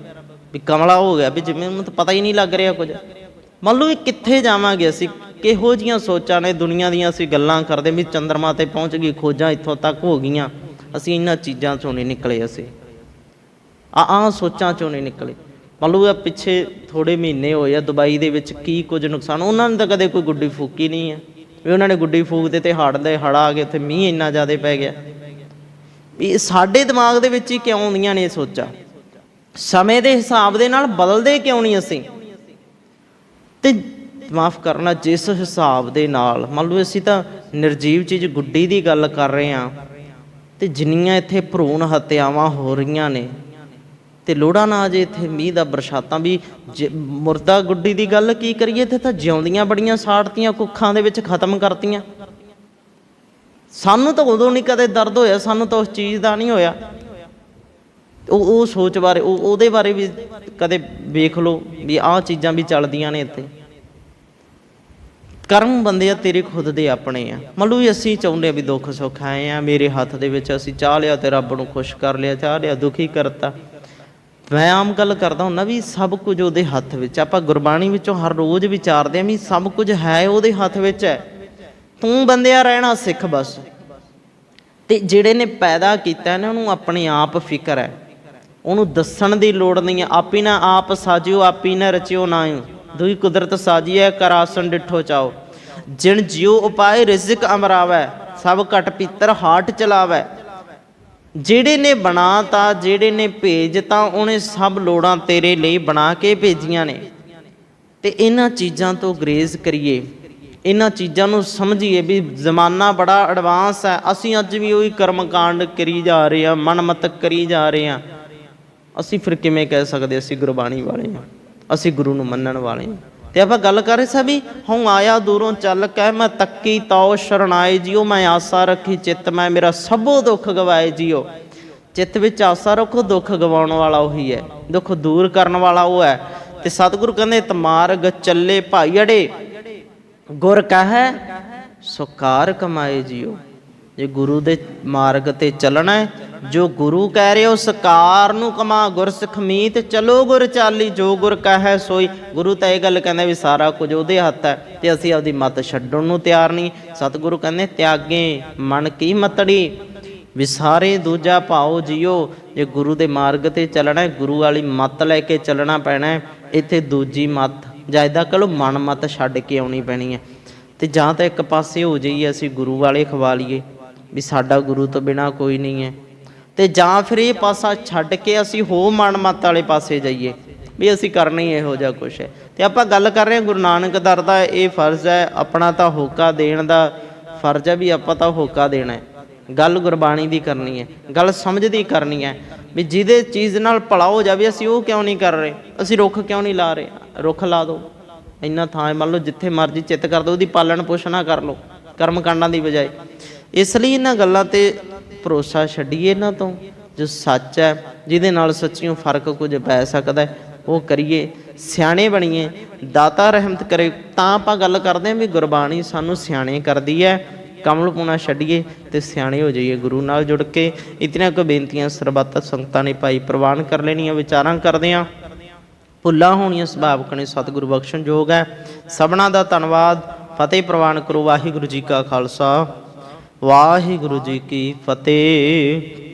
A: ਵੀ ਕਮਲਾ ਹੋ ਗਿਆ, ਵੀ ਜਿਵੇਂ ਉਹਨੂੰ ਤਾਂ ਪਤਾ ਹੀ ਨਹੀਂ ਲੱਗ ਰਿਹਾ ਕੁਝ। ਮੰਨ ਲਓ ਵੀ ਕਿੱਥੇ ਜਾਵਾਂਗੇ ਅਸੀਂ? ਕਿਹੋ ਜੀਆਂ ਸੋਚਾਂ ਨੇ, ਦੁਨੀਆ ਦੀਆਂ ਅਸੀਂ ਗੱਲਾਂ ਕਰਦੇ, ਵੀ ਚੰਦਰਮਾ ਤੇ ਪਹੁੰਚ ਗਈ, ਖੋਜਾਂ ਇੱਥੋਂ ਤੱਕ ਹੋ ਗਈਆਂ। ਅਸੀਂ ਇਹਨਾਂ ਚੀਜ਼ਾਂ ਚੋਂ ਨਹੀਂ ਨਿਕਲੇ ਅਸੀਂ। ਆ ਆ ਸੋਚਾਂ ਚੋਂ ਨਹੀਂ ਨਿਕਲੇ। ਮੰਨ ਲਓ ਆ ਪਿੱਛੇ ਥੋੜੇ ਮਹੀਨੇ ਹੋਏ ਆ, ਦੁਬਈ ਦੇ ਵਿੱਚ ਕੀ ਕੁਝ ਨੁਕਸਾਨ, ਉਹਨਾਂ ਨੇ ਤਾਂ ਕਦੇ ਕੋਈ ਗੁੱਡੀ ਫੂਕੀ ਨਹੀਂ ਹੈ। ਵੀ ਉਹਨਾਂ ਨੇ ਗੁੱਡੀ ਫੂਕਦੇ ਤੇ ਹੜ੍ਹ ਦੇ ਹੜਾ ਆ ਗਏ, ਉੱਥੇ ਮੀਂਹ ਇੰਨਾ ਜ਼ਿਆਦਾ ਪੈ ਗਿਆ। ਵੀ ਸਾਡੇ ਦਿਮਾਗ ਦੇ ਵਿੱਚ ਹੀ ਕਿਉਂ ਆਉਂਦੀਆਂ ਨੇ ਇਹ ਸੋਚਾਂ? ਸਮੇਂ ਦੇ ਹਿਸਾਬ ਦੇ ਨਾਲ ਬਦਲਦੇ ਕਿਉਂ ਨਹੀਂ ਅਸੀਂ? ਤੇ ਮਾਫ ਕਰਨਾ, ਜਿਸ ਹਿਸਾਬ ਦੇ ਨਾਲ, ਮੰਨ ਲਓ ਅਸੀਂ ਤਾਂ ਨਿਰਜੀਵ ਚੀਜ਼ ਗੁੱਡੀ ਦੀ ਗੱਲ ਕਰ ਰਹੇ ਹਾਂ, ਤੇ ਜਿੰਨੀਆਂ ਇੱਥੇ ਭਰੂਣ ਹੱਤਿਆਵਾਂ ਹੋ ਰਹੀਆਂ ਨੇ, ਤੇ ਲੋੜਾ ਨਾ ਜੇ ਇੱਥੇ ਮੀਂਹ ਦਾ ਬਰਸਾਤਾਂ ਵੀ ਜੇ ਮੁਰਦਾ ਗੁੱਡੀ ਦੀ ਗੱਲ ਕੀ ਕਰੀਏ, ਇੱਥੇ ਤਾਂ ਜਿਉਂਦੀਆਂ ਬੜੀਆਂ ਸਾੜਤੀਆਂ, ਕੁੱਖਾਂ ਦੇ ਵਿੱਚ ਖਤਮ ਕਰਤੀਆਂ। ਸਾਨੂੰ ਤਾਂ ਉਦੋਂ ਨਹੀਂ ਕਦੇ ਦਰਦ ਹੋਇਆ, ਸਾਨੂੰ ਤਾਂ ਉਸ ਚੀਜ਼ ਦਾ ਨਹੀਂ ਹੋਇਆ। ਉਹ ਉਹ ਸੋਚ ਬਾਰੇ, ਉਹ ਉਹਦੇ ਬਾਰੇ ਵੀ ਕਦੇ ਵੇਖ ਲਓ ਵੀ ਆਹ ਚੀਜ਼ਾਂ ਵੀ ਚੱਲਦੀਆਂ ਨੇ ਇੱਥੇ। ਕਰਮ ਬੰਦੇ ਆ, ਤੇਰੇ ਖੁਦ ਦੇ ਆਪਣੇ ਆ। ਮੰਨ ਲਓ ਵੀ ਅਸੀਂ ਚਾਹੁੰਦੇ ਆ ਵੀ ਦੁੱਖ ਸੁੱਖ ਆਏ ਆ, ਮੇਰੇ ਹੱਥ ਦੇ ਵਿੱਚ ਅਸੀਂ ਚਾਹ ਲਿਆ ਤੇ ਰੱਬ ਨੂੰ ਖੁਸ਼ ਕਰ ਲਿਆ, ਚਾਹ ਲਿਆ, ਦੁਖੀ ਕਰਤਾ। ਮੈਂ ਆਮ ਗੱਲ ਕਰਦਾ ਹੁੰਦਾ ਵੀ ਸਭ ਕੁਝ ਉਹਦੇ ਹੱਥ ਵਿੱਚ ਆਪਾਂ ਗੁਰਬਾਣੀ ਵਿੱਚੋਂ ਹਰ ਰੋਜ਼ ਵਿਚਾਰਦੇ ਆ ਵੀ ਸਭ ਕੁਝ ਹੈ ਉਹਦੇ ਹੱਥ ਵਿੱਚ ਹੈ। ਤੂੰ ਬੰਦਿਆ ਰਹਿਣਾ ਸਿੱਖ ਬਸ। ਤੇ ਜਿਹੜੇ ਨੇ ਪੈਦਾ ਕੀਤਾ ਨਾ, ਉਹਨੂੰ ਆਪਣੇ ਆਪ ਫਿਕਰ ਹੈ। ਉਹਨੂੰ ਦੱਸਣ ਦੀ ਲੋੜ ਨਹੀਂ ਹੈ। ਆਪੀ ਨਾ ਆਪ ਸਾਜਿਓ, ਆਪੀ ਨਾ ਰਚਿਓ ਨਾ ਦੁਈ ਕੁਦਰਤ ਸਾਜੀਐ ਕਰ ਆਸਣ ਡਿਠੋ ਚਾਓ। ਜਿਣ ਜਿਉ ਉਪਾਏ ਰਿਜ਼ਕ ਅਮਰਾਵੈ, ਸਭ ਘਟ ਪੀਤਰ ਹਾਟ ਚਲਾਵੈ। ਜਿਹੜੇ ਨੇ ਬਣਾਤਾ ਜਿਹੜੇ ਨੇ ਭੇਜ ਤਾਂ, ਉਹਨੇ ਸਭ ਲੋੜਾਂ ਤੇਰੇ ਲਈ ਬਣਾ ਕੇ ਭੇਜੀਆਂ ਨੇ। ਤੇ ਇਹਨਾਂ ਚੀਜ਼ਾਂ ਤੋਂ ਗਰੇਜ਼ ਕਰੀਏ। ਇਹਨਾਂ ਚੀਜ਼ਾਂ ਨੂੰ ਸਮਝੀਏ ਵੀ ਜ਼ਮਾਨਾ ਬੜਾ ਐਡਵਾਂਸ ਹੈ। ਅਸੀਂ ਅੱਜ ਵੀ ਉਹੀ ਕਰਮਕਾਂਡ ਕਰੀ ਜਾ ਰਹੇ ਹਾਂ, ਮਨਮਤ ਕਰੀ ਜਾ ਰਹੇ ਹਾਂ। ਅਸੀਂ ਫਿਰ ਕਿਵੇਂ ਕਹਿ ਸਕਦੇ ਅਸੀਂ ਗੁਰਬਾਣੀ ਵਾਲੇ ਹਾਂ, ਅਸੀਂ ਗੁਰੂ ਨੂੰ ਮੰਨਣ ਵਾਲੇ ਹਾਂ? ਤੇ ਆਪਾਂ ਗੱਲ ਕਰ ਰਹੇ ਸਾਂ ਵੀ ਹਉ ਆਇਆ ਦੂਰੋਂ ਚੱਲ ਕੇ ਮੈਂ ਤੱਕੀ ਤਉ ਸ਼ਰਣਾਏ ਜੀਓ, ਮੈਂ ਆਸਾ ਰੱਖੀ ਚਿੱਤ, ਮੈਂ ਮੇਰਾ ਸਭੋ ਦੁੱਖ ਗਵਾਏ ਜਿਉ ਚਿੱਤ ਵਿੱਚ ਆਸਾ ਰੱਖੋ, ਦੁੱਖ ਗਵਾਉਣ ਵਾਲਾ ਉਹੀ ਹੈ। ਦੁੱਖ ਦੂਰ ਕਰਨ ਵਾਲਾ ਉਹ ਹੈ। ਤੇ ਸਤਿਗੁਰੂ ਕਹਿੰਦੇ, ਤਮਾਰਗ ਚੱਲੇ ਭਾਈ ਅੜੇ। ਗੁਰ ਕਹੈ ਸੁਕਾਰ ਕਮਾਏ ਜਿਉ। ਜੇ ਗੁਰੂ ਦੇ ਮਾਰਗ ਤੇ ਚੱਲਣਾ ਹੈ, ਜੋ ਗੁਰੂ ਕਹਿ ਰਹੇ ਉਸ ਕਾਰ ਨੂੰ ਕਮਾ। ਗੁਰ ਮੀਤ ਚਲੋ ਗੁਰ ਚਾਲੀ, ਜੋ ਗੁਰ ਕਹੈ, ਸੋਈ। ਗੁਰੂ ਤਾਂ ਇਹ ਗੱਲ ਕਹਿੰਦਾ ਵੀ ਸਾਰਾ ਕੁਝ ਉਹਦੇ ਹੱਥ ਹੈ, ਤੇ ਅਸੀਂ ਆਪਦੀ ਮਤ ਛੱਡਣ ਨੂੰ ਤਿਆਰ ਨਹੀਂ। ਸਤਿਗੁਰੂ ਕਹਿੰਦੇ, ਤਿਆਗੇ, ਮਨ ਕੀ ਮਤੜੀ? ਵਿਸਾਰੇ ਦੂਜਾ ਭਾਉ ਜਿਉ। ਜੇ ਗੁਰੂ ਦੇ ਮਾਰਗ ਤੇ ਚੱਲਣਾ ਹੈ, ਗੁਰੂ ਵਾਲੀ ਮਤ ਲੈ ਕੇ ਚੱਲਣਾ ਪੈਣਾ ਹੈ, ਇੱਥੇ ਦੂਜੀ ਮਤ ਜਾਂ ਇਦਾਂ ਕਹੋ ਮਨ ਮਤ ਛੱਡ ਕੇ ਆਉਣੀ ਪੈਣੀ ਹੈ। ਤੇ ਜਾਂ ਤਾਂ ਇੱਕ ਪਾਸੇ ਹੋ ਜਾਈਏ, ਅਸੀਂ ਗੁਰੂ ਵਾਲੇ ਖਵਾ ਲਈਏ ਵੀ ਸਾਡਾ ਗੁਰੂ ਤੋਂ ਬਿਨਾ ਕੋਈ ਨਹੀਂ ਹੈ। ਤੇ ਜਾਂ ਫਿਰ ਇਹ ਪਾਸਾ ਛੱਡ ਕੇ ਅਸੀਂ ਹੋ ਮਨ ਮਤ ਵਾਲੇ ਪਾਸੇ ਜਾਈਏ ਵੀ ਅਸੀਂ ਕਰਨਾ ਹੀ ਇਹੋ ਜਿਹਾ ਕੁਛ ਹੈ। ਤੇ ਆਪਾਂ ਗੱਲ ਕਰ ਰਹੇ ਹਾਂ, ਗੁਰੂ ਨਾਨਕ ਦਰ ਦਾ ਇਹ ਫਰਜ਼ ਹੈ, ਆਪਣਾ ਤਾਂ ਹੋਕਾ ਦੇਣ ਦਾ ਫਰਜ਼ ਹੈ ਵੀ ਆਪਾਂ ਤਾਂ ਹੋਕਾ ਦੇਣਾ ਹੈ। ਗੱਲ ਗੁਰਬਾਣੀ ਦੀ ਕਰਨੀ ਹੈ, ਗੱਲ ਸਮਝ ਦੀ ਕਰਨੀ ਹੈ ਵੀ ਜਿਹਦੇ ਚੀਜ਼ ਨਾਲ ਭਲਾ ਹੋ ਜਾਵੇ, ਅਸੀਂ ਉਹ ਕਿਉਂ ਨਹੀਂ ਕਰ ਰਹੇ? ਅਸੀਂ ਰੁੱਖ ਕਿਉਂ ਨਹੀਂ ਲਾ ਰਹੇ? ਰੁੱਖ ਲਾ ਦਿਓ ਇੰਨਾ ਥਾਂ ਹੈ। ਮੰਨ ਲਓ ਜਿੱਥੇ ਮਰਜ਼ੀ ਚਿੱਤ ਕਰ ਦਿਓ ਉਹਦੀ ਪਾਲਣ ਪੋਸ਼ਣਾ ਕਰ ਲਓ ਕਰਮ ਕਾਂਡਾਂ ਦੀ ਬਜਾਏ। ਇਸ ਲਈ ਇਹਨਾਂ ਗੱਲਾਂ ਤੇ ਭਰੋਸਾ ਛੱਡੀਏ ਇਹਨਾਂ ਤੋਂ। ਜੋ ਸੱਚ ਹੈ, ਜਿਹਦੇ ਨਾਲ ਸੱਚੀਓ ਫ਼ਰਕ ਕੁਝ ਪੈ ਸਕਦਾ ਉਹ ਕਰੀਏ। ਸਿਆਣੇ ਬਣੀਏ। ਦਾਤਾ ਰਹਿਮਤ ਕਰੇ। ਤਾਂ ਆਪਾਂ ਗੱਲ ਕਰਦੇ ਹਾਂ ਵੀ ਗੁਰਬਾਣੀ ਸਾਨੂੰ ਸਿਆਣੇ ਕਰਦੀ ਹੈ। ਕਮਲਪੂਣਾ ਛੱਡੀਏ ਤੇ ਸਿਆਣੇ ਹੋ ਜਾਈਏ, ਗੁਰੂ ਨਾਲ ਜੁੜ ਕੇ। ਇਤਨੀਆਂ ਕੁ ਬੇਨਤੀਆਂ, ਸਰਬੱਤ ਸੰਗਤਾਂ ਨੇ ਭਾਈ ਪ੍ਰਵਾਨ ਕਰ ਲੈਣੀਆਂ, ਵਿਚਾਰਾਂ ਕਰਦੇ ਹਾਂ। ਭੁੱਲਾਂ ਹੋਣੀਆਂ ਸੁਭਾਵਕ ਨੇ ਸਤਿਗੁਰੂ ਬਖਸ਼ਣ ਯੋਗ ਹੈ। ਸਭਨਾ ਦਾ ਧੰਨਵਾਦ। ਫਤਿਹ ਪ੍ਰਵਾਨ ਕਰੋ ਵਾਹਿਗੁਰੂ ਜੀ ਕਾ ਖਾਲਸਾ। ਵਾਹਿਗੁਰੂ ਜੀ ਕੀ ਫਤਿਹ।